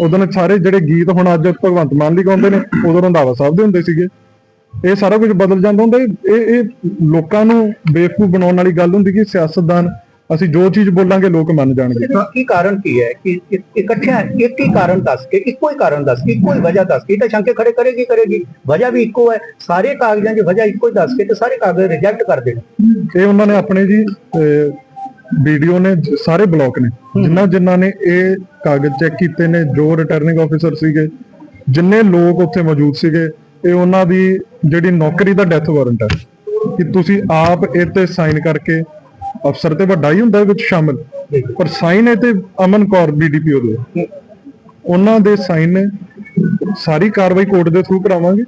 ਉਦੋਂ ਸਾਰੇ ਜਿਹੜੇ ਗੀਤ ਹੁਣ ਅੱਜ ਭਗਵੰਤ ਮਾਨ ਲਈ ਗਾਉਂਦੇ ਨੇ ਉਦੋਂ ਰੰਧਾਵਾ ਸਾਹਿਬ ਦੇ ਹੁੰਦੇ ਸੀਗੇ। ਇਹ ਸਾਰਾ ਕੁਝ ਬਦਲ ਜਾਂਦਾ ਹੁੰਦਾ। ਇਹ ਇਹ ਲੋਕਾਂ ਨੂੰ ਬੇਵਕੂਫ ਬਣਾਉਣ ਵਾਲੀ ਗੱਲ ਹੁੰਦੀ ਕਿ ਸਿਆਸਤਦਾਨ ਅਸੀਂ ਜੋ ਚੀਜ਼ ਬੋਲਾਂਗੇ ਲੋਕ ਮੰਨ ਜਾਣਗੇ। ਕੀ ਕਾਰਨ ਕੀ ਹੈ? ਕਿ ਇਕੱਠਿਆਂ ਇੱਕ ਹੀ ਕਾਰਨ ਦੱਸ ਕੇ ਇੱਕੋ ਹੀ ਕਾਰਨ ਦੱਸ ਕੇ ਇੱਕੋ ਹੀ ਵਜ੍ਹਾ ਦੱਸ ਕੇ ਤਾਂ ਸ਼ੰਕੇ ਖੜੇ ਕਰੇਗੀ ਕਰੇਗੀ। ਵਜ੍ਹਾ ਵੀ ਇੱਕੋ ਹੈ। ਸਾਰੇ ਕਾਗਜ਼ਾਂ ਦੀ ਵਜ੍ਹਾ ਇੱਕੋ ਹੀ ਦੱਸ ਕੇ ਤੇ ਸਾਰੇ ਕਾਗਜ਼ ਰਿਜੈਕਟ ਕਰ ਦੇਣ। ਇਹ ਉਹਨਾਂ ਨੇ ਆਪਣੇ ਜੀ ਵੀਡੀਓ ਨੇ ਸਾਰੇ ਬਲੌਕ ਨੇ। ਜਿਨ੍ਹਾਂ ਜਿਨ੍ਹਾਂ ਨੇ ਇਹ ਕਾਗਜ਼ ਚੈੱਕ ਕੀਤੇ ਨੇ ਜੋ ਰਿਟਰਨਿੰਗ ਆਫੀਸਰ ਸੀਗੇ ਜਿੰਨੇ ਲੋਕ ਉੱਥੇ ਮੌਜੂਦ ਸੀਗੇ ਇਹ ਉਹਨਾਂ ਦੀ ਜਿਹੜੀ ਨੌਕਰੀ ਦਾ ਡੈਥ ਵਾਰੰਟ ਹੈ ਕਿ ਤੁਸੀਂ ਆਪ ਇਹ ਤੇ ਸਾਈਨ ਕਰਕੇ ਅਫਸਰ ਤੇ ਵੱਡਾ ਹੀ ਹੁੰਦਾ ਵਿੱਚ ਸ਼ਾਮਿਲ। ਪਰ ਸਾਈਨ ਇਹ ਤੇ ਅਮਨ ਕੌਰ ਬੀਡੀਪੀਓ ਦੇ ਉਹਨਾਂ ਦੇ ਸਾਈਨ ਨੇ ਸਾਰੀ ਕਾਰਵਾਈ ਕੋਰਟ ਦੇ ਥਰੂ ਕਰਾਵਾਂਗੇ।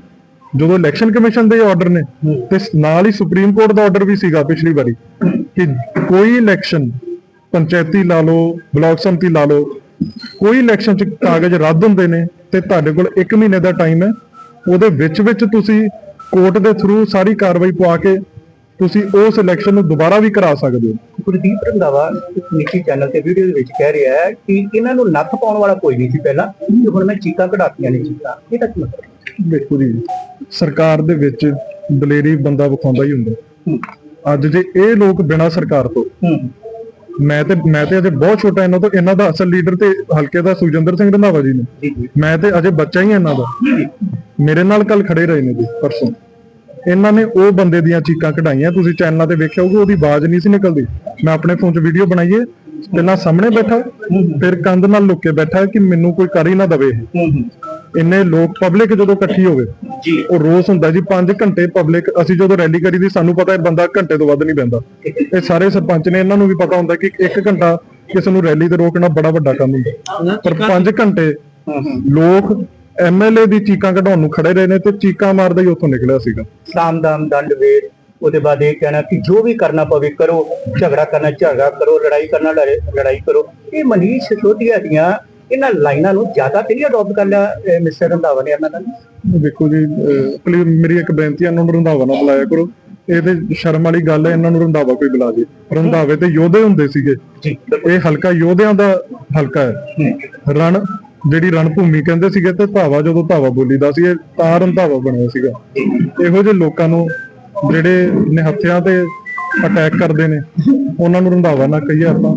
ਜਦੋਂ ਇਲੈਕਸ਼ਨ ਕਮਿਸ਼ਨ ਦੇ ਆਰਡਰ ਨੇ ਤੇ ਨਾਲ ਹੀ ਸੁਪਰੀਮ ਕੋਰਟ ਦਾ ਆਰਡਰ ਵੀ ਸੀਗਾ ਪਿਛਲੀ ਵਾਰੀ। ਕਿ ਕੋਈ ਇਲੈਕਸ਼ਨ ਪੰਚਾਇਤੀ ਲਾ ਲਓ ਬਲਾਕ ਸੰਮਤੀ ਲਾ ਲਓ ਕੋਈ ਇਲੈਕਸ਼ਨ ਚ ਕਾਗਜ਼ ਰੱਦ ਹੁੰਦੇ ਨੇ ਤੇ ਤੁਹਾਡੇ ਕੋਲ 1 ਮਹੀਨੇ ਦਾ ਟਾਈਮ ਹੈ ਉਹਦੇ ਵਿੱਚ ਵਿੱਚ ਤੁਸੀਂ ਕੋਰਟ ਦੇ ਥਰੂ ਸਾਰੀ ਕਾਰਵਾਈ ਪਵਾ ਕੇ ਤੁਸੀਂ ਉਸ ਇਲੈਕਸ਼ਨ ਨੂੰ ਦੁਬਾਰਾ ਵੀ ਕਰਾ ਸਕਦੇ ਹੋ। ਗੁਰਦੀਪ ਰੰਧਾਵਾ ਨਿੱਜੀ ਚੈਨਲ ਤੇ ਵੀਡੀਓ ਦੇ ਵਿੱਚ ਕਹਿ ਰਿਹਾ ਹੈ ਕਿ ਇਹਨਾਂ ਨੂੰ ਨੱਥ ਪਾਉਣ ਵਾਲਾ ਕੋਈ ਨਹੀਂ ਸੀ ਪਹਿਲਾਂ ਤੇ ਹੁਣ ਮੈਂ ਚੀਕਾਂ ਕਢਾਤੀਆਂ ਨੇ ਚੀਕਾਂ। ਇਹਦਾ ਕੀ ਮਤਲਬ? ਦੇਖੋ ਜੀ ਸਰਕਾਰ ਦੇ ਵਿੱਚ ਦਲੇਰੀ ਬੰਦਾ ਵਿਖਾਉਂਦਾ ਹੀ ਹੁੰਦਾ। ਅੱਜ ਜੇ ਇਹ ਲੋਕ ਬਿਨਾਂ ਸਰਕਾਰ ਤੋਂ। ਮੈਂ ਤੇ ਮੈਂ ਤੇ ਅਜੇ ਬਹੁਤ ਛੋਟਾ ਇਹਨਾਂ ਤੋਂ ਇਹਨਾਂ ਦਾ ਅਸਲ ਲੀਡਰ ਤੇ ਹਲਕੇ ਦਾ ਸੁਜਿੰਦਰ ਸਿੰਘ ਰੰਧਾਵਾ ਜੀ ਨੇ। ਮੈਂ ਤੇ ਅਜੇ ਬੱਚਾ ਹੀ ਹਾਂ ਇਹਨਾਂ ਦਾ। ਮੇਰੇ ਨਾਲ ਕੱਲ ਖੜੇ ਰਹੇ ਨੇ ਜੀ ਪਰਸੋਂ। ਇਹਨਾਂ ਨੇ ਉਹ ਬੰਦੇ ਦੀਆਂ ਚੀਕਾਂ ਕਢਾਈਆਂ ਤੁਸੀਂ ਚੈਨਲਾਂ ਤੇ ਵੇਖਿਆ ਹੋਊਗਾ ਉਹਦੀ ਆਵਾਜ਼ ਨਹੀਂ ਸੀ ਨਿਕਲਦੀ। ਮੈਂ ਆਪਣੇ ਫੋਨ 'ਚ ਵੀਡੀਓ ਬਣਾਈਏ ਪਹਿਲਾਂ ਸਾਹਮਣੇ ਬੈਠਾ ਫਿਰ ਕੰਧ ਨਾਲ ਲੁੱਕ ਕੇ ਬੈਠਾ ਕਿ ਮੈਨੂੰ ਕੋਈ ਕਰ ਹੀ ਨਾ ਦਵੇ ਇਹ। ਹੂੰ ਹੂੰ। ਇੰਨੇ ਲੋਕ ਪਬਲਿਕ ਜਦੋਂ ਇਕੱਠੀ ਹੋਵੇ ਜੀ। ਉਹ ਰੋਸ ਹੁੰਦਾ ਜੀ 5 ਘੰਟੇ ਪਬਲਿਕ ਅਸੀਂ ਜਦੋਂ ਰੈਲੀ ਕਰੀ ਦੀ ਸਾਨੂੰ ਪਤਾ ਹੈ ਬੰਦਾ ਘੰਟੇ ਤੋਂ ਵੱਧ ਨਹੀਂ ਬੈਂਦਾ ਇਹ ਸਾਰੇ ਸਰਪੰਚ ਨੇ ਇਹਨਾਂ ਨੂੰ ਵੀ ਪਤਾ ਹੁੰਦਾ ਕਿ 1 ਘੰਟਾ ਕਿਸੇ ਨੂੰ ਰੈਲੀ ਤੇ ਰੋਕਣਾ ਬੜਾ ਵੱਡਾ ਕੰਮ ਹੁੰਦਾ। ਪਰ 5 ਘੰਟੇ ਲੋਕ ਐਮਐਲਏ ਦੀ ਚੀਕਾਂ ਕਢਾਉਣ ਨੂੰ ਖੜੇ ਰਹੇ ਨੇ ਤੇ ਚੀਕਾਂ ਮਾਰਦਾ ਹੀ ਉੱਥੋਂ ਨਿਕਲਿਆ ਸੀਗਾ। ਸਾਮਦਾਮ ਦੰਡ ਵੇਦ ਉਹਦੇ ਬਾਅਦ ਇਹ ਕਹਿਣਾ ਕਿ ਜੋ ਵੀ ਕਰਨਾ ਪਵੇ ਕਰੋ ਝਗੜਾ ਕਰਨਾ ਝਗੜਾ ਕਰੋ ਲੜਾਈ ਕਰਨਾ ਲੜੇ- ਲੜਾਈ ਕਰੋ। ਇਹ ਮਨੀਸ਼ ਸਿਸੋਦੀਆ ਦੀਆਂ ਇਹਨਾਂ ਲਾਈਨਾਂ ਨੂੰ ਜ਼ਿਆਦਾ ਤੇ ਨਹੀਂ ਅਡਾਪਟ ਕਰ ਲਿਆ ਮਿਸਟਰ ਰੰਧਾਵਾ ਨੇ ਇਹਨਾਂ ਨਾਲ ਦੇਖੋ ਜੀ ਪਲੀਜ਼ ਮੇਰੀ ਇੱਕ ਬੇਨਤੀ ਹੈ ਇਹਨਾਂ ਨੂੰ ਰੰਧਾਵਾ ਨਾ ਬੁਲਾਇਆ ਕਰੋ। ਇਹਦੇ ਸ਼ਰਮ ਵਾਲੀ ਗੱਲ ਹੈ ਇਹਨਾਂ ਨੂੰ ਰੰਧਾਵਾ ਕੋਈ ਬੁਲਾ ਜੇ ਰੰਧਾਵੇ ਤੇ ਯੋਧੇ ਹੁੰਦੇ ਸੀਗੇ। ਜੀ। ਇਹ ਹਲਕਾ ਯੋਧਿਆਂ ਦਾ ਹਲਕਾ ਹੈ। ਰਣ ਜਿਹੜੀ ਰਣ ਭੂਮੀ ਕਹਿੰਦੇ ਸੀਗੇ ਤੇ ਧਾਵਾ ਜਦੋਂ ਧਾਵਾ ਬੋਲੀਦਾ ਸੀ ਇਹ ਤਾਂ ਰੰਧਾਵਾ ਬਣਿਆ ਸੀਗਾ। ਇਹੋ ਜਿਹੇ ਲੋਕਾਂ ਨੂੰ ਜਿਹੜੇ ਨਿਹੱਥਿਆਂ ਤੇ ਅਟੈਕ ਕਰਦੇ ਨੇ, ਉਹਨਾਂ ਨੂੰ ਰੰਧਾਵਾ ਨਾ ਕਹੀਏ ਆਪਾਂ।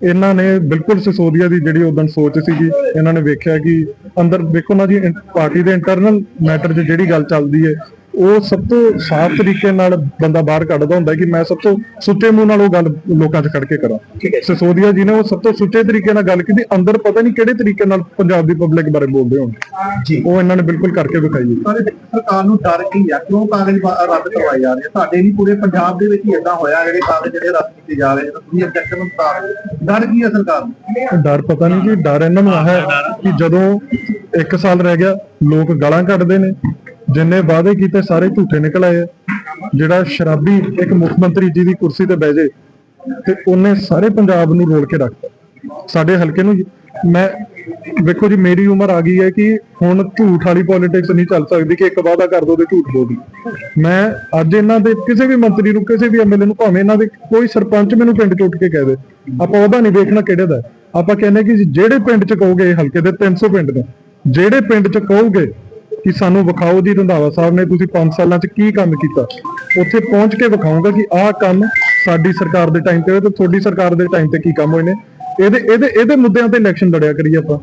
ਇਹਨਾਂ ਨੇ ਬਿਲਕੁਲ ਸਿਸੋਦੀਆ ਦੀ ਜਿਹੜੀ ਉਦੋਂ ਸੋਚ ਸੀਗੀ, ਇਹਨਾਂ ਨੇ ਵੇਖਿਆ ਕਿ ਅੰਦਰ ਵੇਖੋ ਨਾ ਜੀ ਪਾਰਟੀ ਦੇ ਇੰਟਰਨਲ ਮੈਟਰ 'ਚ ਜਿਹੜੀ ਗੱਲ ਚੱਲਦੀ ਹੈ ਉਹ ਸਭ ਤੋਂ ਸਾਫ਼ ਤਰੀਕੇ ਨਾਲ ਬੰਦਾ ਬਾਹਰ ਕੱਢਦਾ ਹੁੰਦਾ ਕਿ ਮੈਂ ਸਭ ਤੋਂ ਸੁੱਚੇ ਮੂੰਹ ਨਾਲ ਉਹ ਗੱਲ ਲੋਕਾਂ 'ਚ ਖੜ ਕੇ ਕਰਾਂ। ਸਿਸੋਦੀਆ ਜੀ ਨੇ ਉਹ ਸਭ ਤੋਂ ਸੁੱਚੇ ਤਰੀਕੇ ਨਾਲ ਗੱਲ ਕੀਤੀ। ਅੰਦਰ ਪਤਾ ਨਹੀਂ ਕਿਹੜੇ ਤਰੀਕੇ ਨਾਲ ਪੰਜਾਬ ਦੀ ਪਬਲਿਕ ਬਾਰੇ ਬੋਲਦੇ ਹੋਣਗੇ। ਜੀ। ਉਹ ਇਹਨਾਂ ਨੇ ਬਿਲਕੁਲ ਕਰਕੇ ਵਿਖਾਈ ਸਰਕਾਰ ਨੂੰ ਡਰ ਕੀ ਆ? ਕਿਉਂ ਕਾਗਜ਼ ਰੱਦ ਕਰਵਾਏ ਜਾ ਰਹੇ ਆ? ਸਾਡੇ ਨਹੀਂ ਪੂਰੇ ਪੰਜਾਬ ਦੇ ਵਿੱਚ ਹੀ ਇਦਾਂ ਹੋਇਆ ਜਿਹੜੇ ਕਾਗਜ਼ ਜਿਹੜੇ ਰੱਦ ਕੀਤੇ ਜਾ ਰਹੇ ਨੇ ਤੁਸੀਂ objection ਉਤਾਰ ਡਰ ਕੀ ਆ ਸਰਕਾਰ ਨੂੰ? ਡਰ ਪਤਾ ਨਹੀਂ ਜੀ ਡਰ ਇਹਨਾਂ ਨੂੰ ਆਹ ਹੈ ਕਿ ਜਦੋਂ 1 ਸਾਲ ਰਹਿ ਗਿਆ ਲੋਕ ਗਾਲਾਂ ਕੱਢਦੇ ਨੇ। ਜਿੰਨੇ ਵਾਅਦੇ ਕੀਤੇ ਸਾਰੇ ਝੂਠੇ ਨਿਕਲ ਆਏ ਆ। ਜਿਹੜਾ ਸ਼ਰਾਬੀ ਇੱਕ ਮੁੱਖ ਮੰਤਰੀ ਜੀ ਦੀ ਕੁਰਸੀ ਤੇ ਬਹਿ ਜੇ ਤੇ ਉਹਨੇ ਸਾਰੇ ਪੰਜਾਬ ਨੂੰ ਰੋਲ ਕੇ ਰੱਖਤਾ। ਸਾਡੇ ਹਲਕੇ ਨੂੰ ਮੈਂ ਵੇਖੋ ਜੀ, ਮੇਰੀ ਉਮਰ ਆ ਗਈ ਹੈ ਕਿ ਹੁਣ ਝੂਠ ਵਾਲੀ ਪੋਲਿਟਿਕਸ ਨਹੀਂ ਚੱਲ ਸਕਦੀ ਕਿ ਇੱਕ ਵਾਅਦਾ ਕਰ ਦੋ ਤੇ ਝੂਠ ਬੋਲ ਦਿਓ ਮੈਂ ਅੱਜ ਇਹਨਾਂ ਦੇ ਕਿਸੇ ਵੀ ਮੰਤਰੀ ਨੂੰ, ਕਿਸੇ ਵੀ ਐਮਐਲਏ ਨੂੰ ਭਾਵੇਂ ਇਹਨਾਂ ਦੇ ਕੋਈ ਸਰਪੰਚ ਮੈਨੂੰ ਪਿੰਡ ਚ ਉੱਠ ਕੇ ਕਹਿ ਦੇ, ਆਪਾਂ ਉਹਦਾ ਨਹੀਂ ਵੇਖਣਾ ਕਿਹੜੇ ਦਾ। ਆਪਾਂ ਕਹਿੰਦੇ ਕਿ ਜਿਹੜੇ ਪਿੰਡ ਚ ਕਹੋਗੇ ਹਲਕੇ ਦੇ 300 ਪਿੰਡ ਨੇ। ਜਿਹੜੇ ਪਿੰਡ ਚ ਕਹੋਗੇ ਕਿ ਸਾਨੂੰ ਵਿਖਾਓ ਜੀ ਰੰਧਾਵਾ ਸਾਹਿਬ ਨੇ ਤੁਸੀਂ 5 ਸਾਲਾਂ ਚ ਕੀ ਕੰਮ ਕੀਤਾ? ਉੱਥੇ ਪਹੁੰਚ ਕੇ ਵਿਖਾਉਂਗਾ ਕਿ ਆਹ ਕੰਮ ਸਾਡੀ ਸਰਕਾਰ ਦੇ ਟਾਈਮ ਤੇ ਹੋਏ ਤੇ ਤੁਹਾਡੀ ਸਰਕਾਰ ਦੇ ਟਾਈਮ ਤੇ ਕੀ ਕੰਮ ਹੋਏ ਨੇ। ਇਹਦੇ ਇਹਦੇ ਇਹਦੇ ਮੁੱਦਿਆਂ ਤੇ ਇਲੈਕਸ਼ਨ ਲੜਿਆ ਕਰੀਏ ਆਪਾਂ।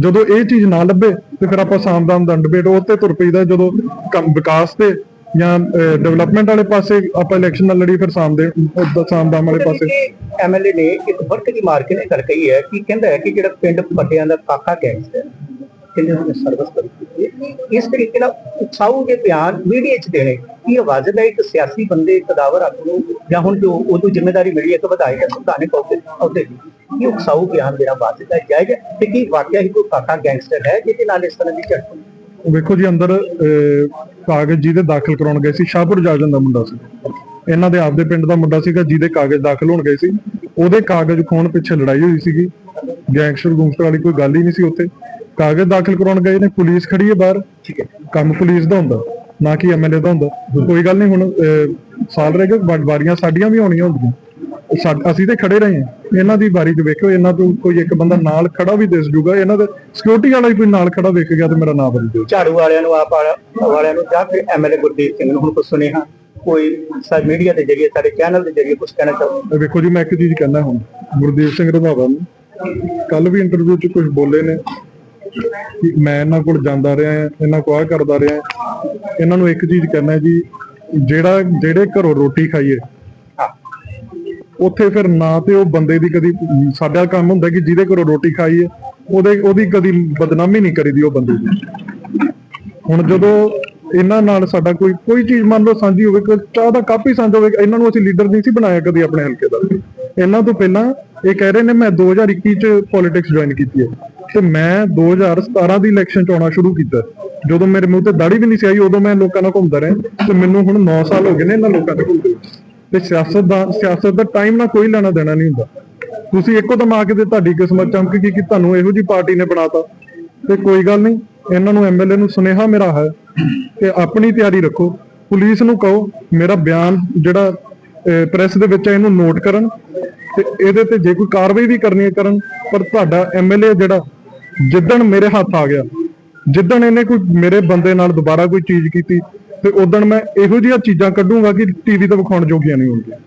ਜਦੋਂ ਇਹ ਚੀਜ਼ ਨਾ ਲੱਭੇ ਤੇ ਫਿਰ ਆਪਾਂ ਸਾਮਦਾਮ ਦੰਡ ਬੇਟ ਉਹ ਤੇ ਤੁਰ ਪਈਦਾ ਜਦੋਂ ਕੰਮ ਵਿਕਾਸ ਤੇ ਜਾਂ ਡਿਵੈਲਪਮੈਂਟ ਵਾਲੇ ਪਾਸੇ ਆਪਾਂ ਇਲੈਕਸ਼ਨ ਨਾਲ ਲੜੀ ਫਿਰ ਸਾਮਦੇ ਉਹ ਸਾਮਦਾਮ ਵਾਲੇ ਪਾਸੇ। ਐਮਐਲਏ ਨੇ ਇੱਕ ਵਰਕ ਦੀ ਮਾਰ ਕੇ ਨੇ ਗੱਲ ਕਹੀ ਹੈ ਕਿ ਕਹਿੰਦਾ ਹੈ ਕਿ ਜਿਹੜਾ ਪਿੰਡ ਪੱਟਿਆਂ ਦਾ ਕਾਕਾ ਗੈਂਗਸਟਰ ਕਹਿੰਦੇ ਉਹਨੇ ਸਰਵਿਸ ਕਰੀ ਕੀਤੀ ਇਸ ਤਰੀਕੇ ਨਾਲ ਉਤਸਾਹੂ ਦੇ ਬਿਆਨ ਮੀਡੀਆ 'ਚ ਦੇਣੇ। ਇਹ ਆਵਾਜ਼ ਦਾ ਇੱਕ ਸਿਆਸੀ ਬੰਦੇ ਕਦਾਵਰ ਆਗੂ ਜਾਂ ਹੁਣ ਜੋ ਉਦੋਂ ਜ਼ਿੰਮੇਵਾਰੀ ਮਿਲੀ ਹੈ ਕਿ ਵਿਧਾਇਕ ਸੰਵਿਧਾਨਕ ਅਹੁਦੇ ਅਹੁਦੇ ਦੀ ਇਹ ਉਤਸਾਹੂ ਬਿਆਨ ਦੇਣਾ ਵਾਜਬ ਹੈ ਜਾਇਜ਼ ਹੈ ਤੇ ਕੀ ਵਾਕਿਆ ਹੀ ਕੋਈ ਕਾਕਾ ਗੈਂਗਸਟਰ ਹੈ ਜਿਹਦੇ ਨਾਲ ਇਸ ਤਰ੍ਹਾਂ ਦੀ ਝੜਪ ਵੇਖੋ ਜੀ, ਅੰਦਰ ਕਾਗਜ਼ ਜਿਹਦੇ ਦਾਖਲ ਕਰਾਉਣ ਗਏ ਸੀ, ਸ਼ਾਹਪੁਰ ਜਾਜਨ ਦਾ ਮੁੰਡਾ ਸੀ। ਇਹਨਾਂ ਦੇ ਆਪਦੇ ਪਿੰਡ ਦਾ ਮੁੰਡਾ ਸੀਗਾ, ਜਿਹਦੇ ਕਾਗਜ਼ ਦਾਖਲ ਹੋਣ ਗਏ ਸੀ। ਉਹਦੇ ਕਾਗਜ਼ ਖੋਣ ਪਿੱਛੇ ਲੜਾਈ ਹੋਈ ਸੀਗੀ। ਗੈਂਗਸਟਰ ਗੁੰਗਸਟਰ ਵਾਲੀ ਕੋਈ ਗੱਲ ਹੀ ਨਹੀਂ ਸੀ ਉੱਥੇ। ਕਾਗਜ਼ ਦਾਖਲ ਕਰਾਉਣ ਗਏ ਨੇ ਪੁਲਿਸ ਖੜੀ ਹੈ ਬਾਹਰ। ਠੀਕ ਹੈ। ਕੰਮ ਪੁਲਿਸ ਦਾ ਹੁੰਦਾ ਨਾ ਕਿ ਐਮਐਲਏ ਦਾ ਹੁੰਦਾ। ਕੋਈ ਗੱਲ ਨਹੀਂ ਹੁਣ ਸਾਲ ਰਹਿ ਵਾ- ਵਾਰੀਆਂ ਸਾਡੀਆਂ ਵੀ ਹੋਣੀਆਂ ਹੁੰਦੀਆਂ। ਸਾ- ਅਸੀਂ ਤੇ ਖੜੇ ਰਹੇ ਹਾਂ। ਇਹਨਾਂ ਦੀ ਵਾਰੀ 'ਚ ਵੇਖੋ ਇਹਨਾਂ ਤੋਂ ਕੋਈ ਇੱਕ ਬੰਦਾ ਨਾਲ ਖੜਾ ਵੀ ਦਿਸ ਜੂਗਾ ਇਹਨਾਂ ਦੇ ਸਿਕਿਉਰਿਟੀ ਵਾਲਾ ਵੀ ਕੋਈ ਨਾਲ ਖੜਾ ਵੇਖ ਗਿਆ ਤੇ ਮੇਰਾ ਨਾਮ ਬਦਲ ਦਿਓ। ਝਾੜੂ ਵਾਲਿਆਂ ਨੂੰ ਆਪ ਵਾਲਾ- ਵਾਲਿਆਂ ਨੂੰ ਜਾਂ ਫਿਰ ਐਮਐਲਏ ਗੁਰਦੀਪ ਸਿੰਘ ਨੂੰ ਹੁਣ ਕੁਝ ਸੁਨੇਹਾ ਕੋਈ ਸਾਡੇ ਮੀਡੀਆ ਦੇ ਜਰੀਏ ਸਾਡੇ ਚੈਨਲ ਦੇ ਜਰੀਏ ਕੁਝ ਕਹਿਣਾ ਚਾਹੋ? ਇਹ ਵੇਖੋ ਜੀ ਮੈਂ ਇੱਕ ਚੀਜ਼ ਕਹਿਣਾ ਹੁਣ ਗੁਰਦੀਪ ਸਿੰਘ ਰੰਧਾਵਾ ਨੂੰ। ਕੱਲ ਵੀ ਇੰਟਰਵਿਊ 'ਚ ਕੁਝ ਬੋਲੇ ਨੇ। ਮੈਂ ਇਹਨਾਂ ਕੋਲ ਜਾਂਦਾ ਰਿਹਾ, ਇਹਨਾਂ ਕੋ ਆ ਕਰਦਾ ਰਿਹਾ। ਇਹਨਾਂ ਨੂੰ ਇੱਕ ਚੀਜ਼ ਕਹਿਣਾ ਜੀ, ਜਿਹੜਾ, ਜਿਹੜੇ ਘਰੋਂ ਰੋਟੀ ਖਾਈਏ, ਉੱਥੇ ਫਿਰ ਨਾ ਤੇ ਉਹ ਬੰਦੇ ਦੀ ਕਦੀ, ਸਾਡਾ ਕੰਮ ਹੁੰਦਾ ਕਿ ਜਿਹਦੇ ਘਰੋਂ ਰੋਟੀ ਖਾਈਏ, ਉਹਦੇ, ਉਹਦੀ ਕਦੀ ਬਦਨਾਮੀ ਨਹੀਂ ਕਰੀਦੀ ਉਹ ਬੰਦੇ ਦੀ। ਹੁਣ ਜਦੋਂ ਇਹਨਾਂ ਨਾਲ ਸਾਡਾ ਕੋਈ ਕੋਈ ਚੀਜ਼ ਮੰਨ ਲਓ ਸਾਂਝੀ ਹੋਵੇ, ਕੋਈ ਚਾਹ ਦਾ ਕੱਪ ਹੀ ਸਾਂਝਾ ਹੋਵੇ, ਇਹਨਾਂ ਨੂੰ ਅਸੀਂ ਲੀਡਰ ਨਹੀਂ ਸੀ ਬਣਾਇਆ ਕਦੀ ਆਪਣੇ ਹਲਕੇ ਦਾ। ਇਹਨਾਂ ਤੋਂ ਪਹਿਲਾਂ ਇਹ ਕਹਿ ਰਹੇ ਨੇ ਮੈਂ 2021 ਚ ਪੋਲਿਟਿਕਸ ਜੁਆਇਨ ਕੀਤੀ ਹੈ। ਤੇ ਮੈਂ 2017 ਦੀ ਇਲੈਕਸ਼ਨ ਚ ਆਉਣਾ ਸ਼ੁਰੂ ਕੀਤਾ। ਜਦੋਂ ਮੇਰੇ ਮੂੰਹ ਤੇ ਦਾੜੀ ਵੀ ਨਹੀਂ ਸੀ ਆਈ, ਉਦੋਂ ਮੈਂ ਲੋਕਾਂ ਨਾਲ ਘੁੰਮਦਾ ਰਿਹਾ। ਤੇ ਮੈਨੂੰ ਹੁਣ 9 ਸਾਲ ਹੋ ਗਏ ਨੇ ਇਹਨਾਂ ਲੋਕਾਂ ਨਾਲ ਘੁੰਮਦੇ ਤੇ ਸਿਆਸਤ ਦਾ ਸਿਆਸਤ ਦਾ ਟਾਈਮ ਨਾਲ ਕੋਈ ਲੈਣਾ ਦੇਣਾ ਨਹੀਂ ਹੁੰਦਾ। ਤੁਸੀਂ ਇੱਕੋ ਦਮ ਆ ਕੇ ਤੇ ਤੁਹਾਡੀ ਕਿਸਮਤ ਚਮਕ ਗਈ ਕਿ ਤੁਹਾਨੂੰ ਇਹੋ ਜੀ ਪਾਰਟੀ ਨੇ ਬਣਾਤਾ। ਤੇ ਕੋਈ ਗੱਲ ਨਹੀਂ, ਇਹਨਾਂ ਨੂੰ ਐਮਐਲਏ ਨੂੰ ਸੁਨੇਹਾ ਮੇਰਾ ਹੈ ਕਿ ਆਪਣੀ ਤਿਆਰੀ ਰੱਖੋ। ਪੁਲਿਸ ਨੂੰ ਕਹੋ, ਮੇਰਾ ਬਿਆਨ ਜਿਹੜਾ ਪ੍ਰੈਸ ਦੇ ਵਿੱਚ ਇਹਨੂੰ ਨੋਟ ਕਰਨ ਤੇ ਇਹਦੇ ਤੇ ਜੇ ਕੋਈ ਕਾਰਵਾਈ ਵੀ ਕਰਨੀ ਹੈ ਕਰਨ, ਪਰ ਤੁਹਾਡਾ ਐਮਐਲਏ ਜਿਹੜਾ ਜਿੱਦਣ ਮੇਰੇ ਹੱਥ ਆ ਗਿਆ, ਜਿੱਦਣ ਇਹਨੇ ਕੋਈ ਮੇਰੇ ਬੰਦੇ ਨਾਲ ਦੁਬਾਰਾ ਕੋਈ ਚੀਜ਼ ਕੀਤੀ ਤੇ ਉਦੋਂ ਮੈਂ ਇਹੋ ਜਿਹੀਆਂ ਚੀਜ਼ਾਂ ਕੱਢੂੰਗਾ ਕਿ ਟੀਵੀ ਤੇ ਵਿਖਾਉਣ ਜੋਗੀਆਂ ਨਹੀਂ ਹੋਣਗੀਆਂ।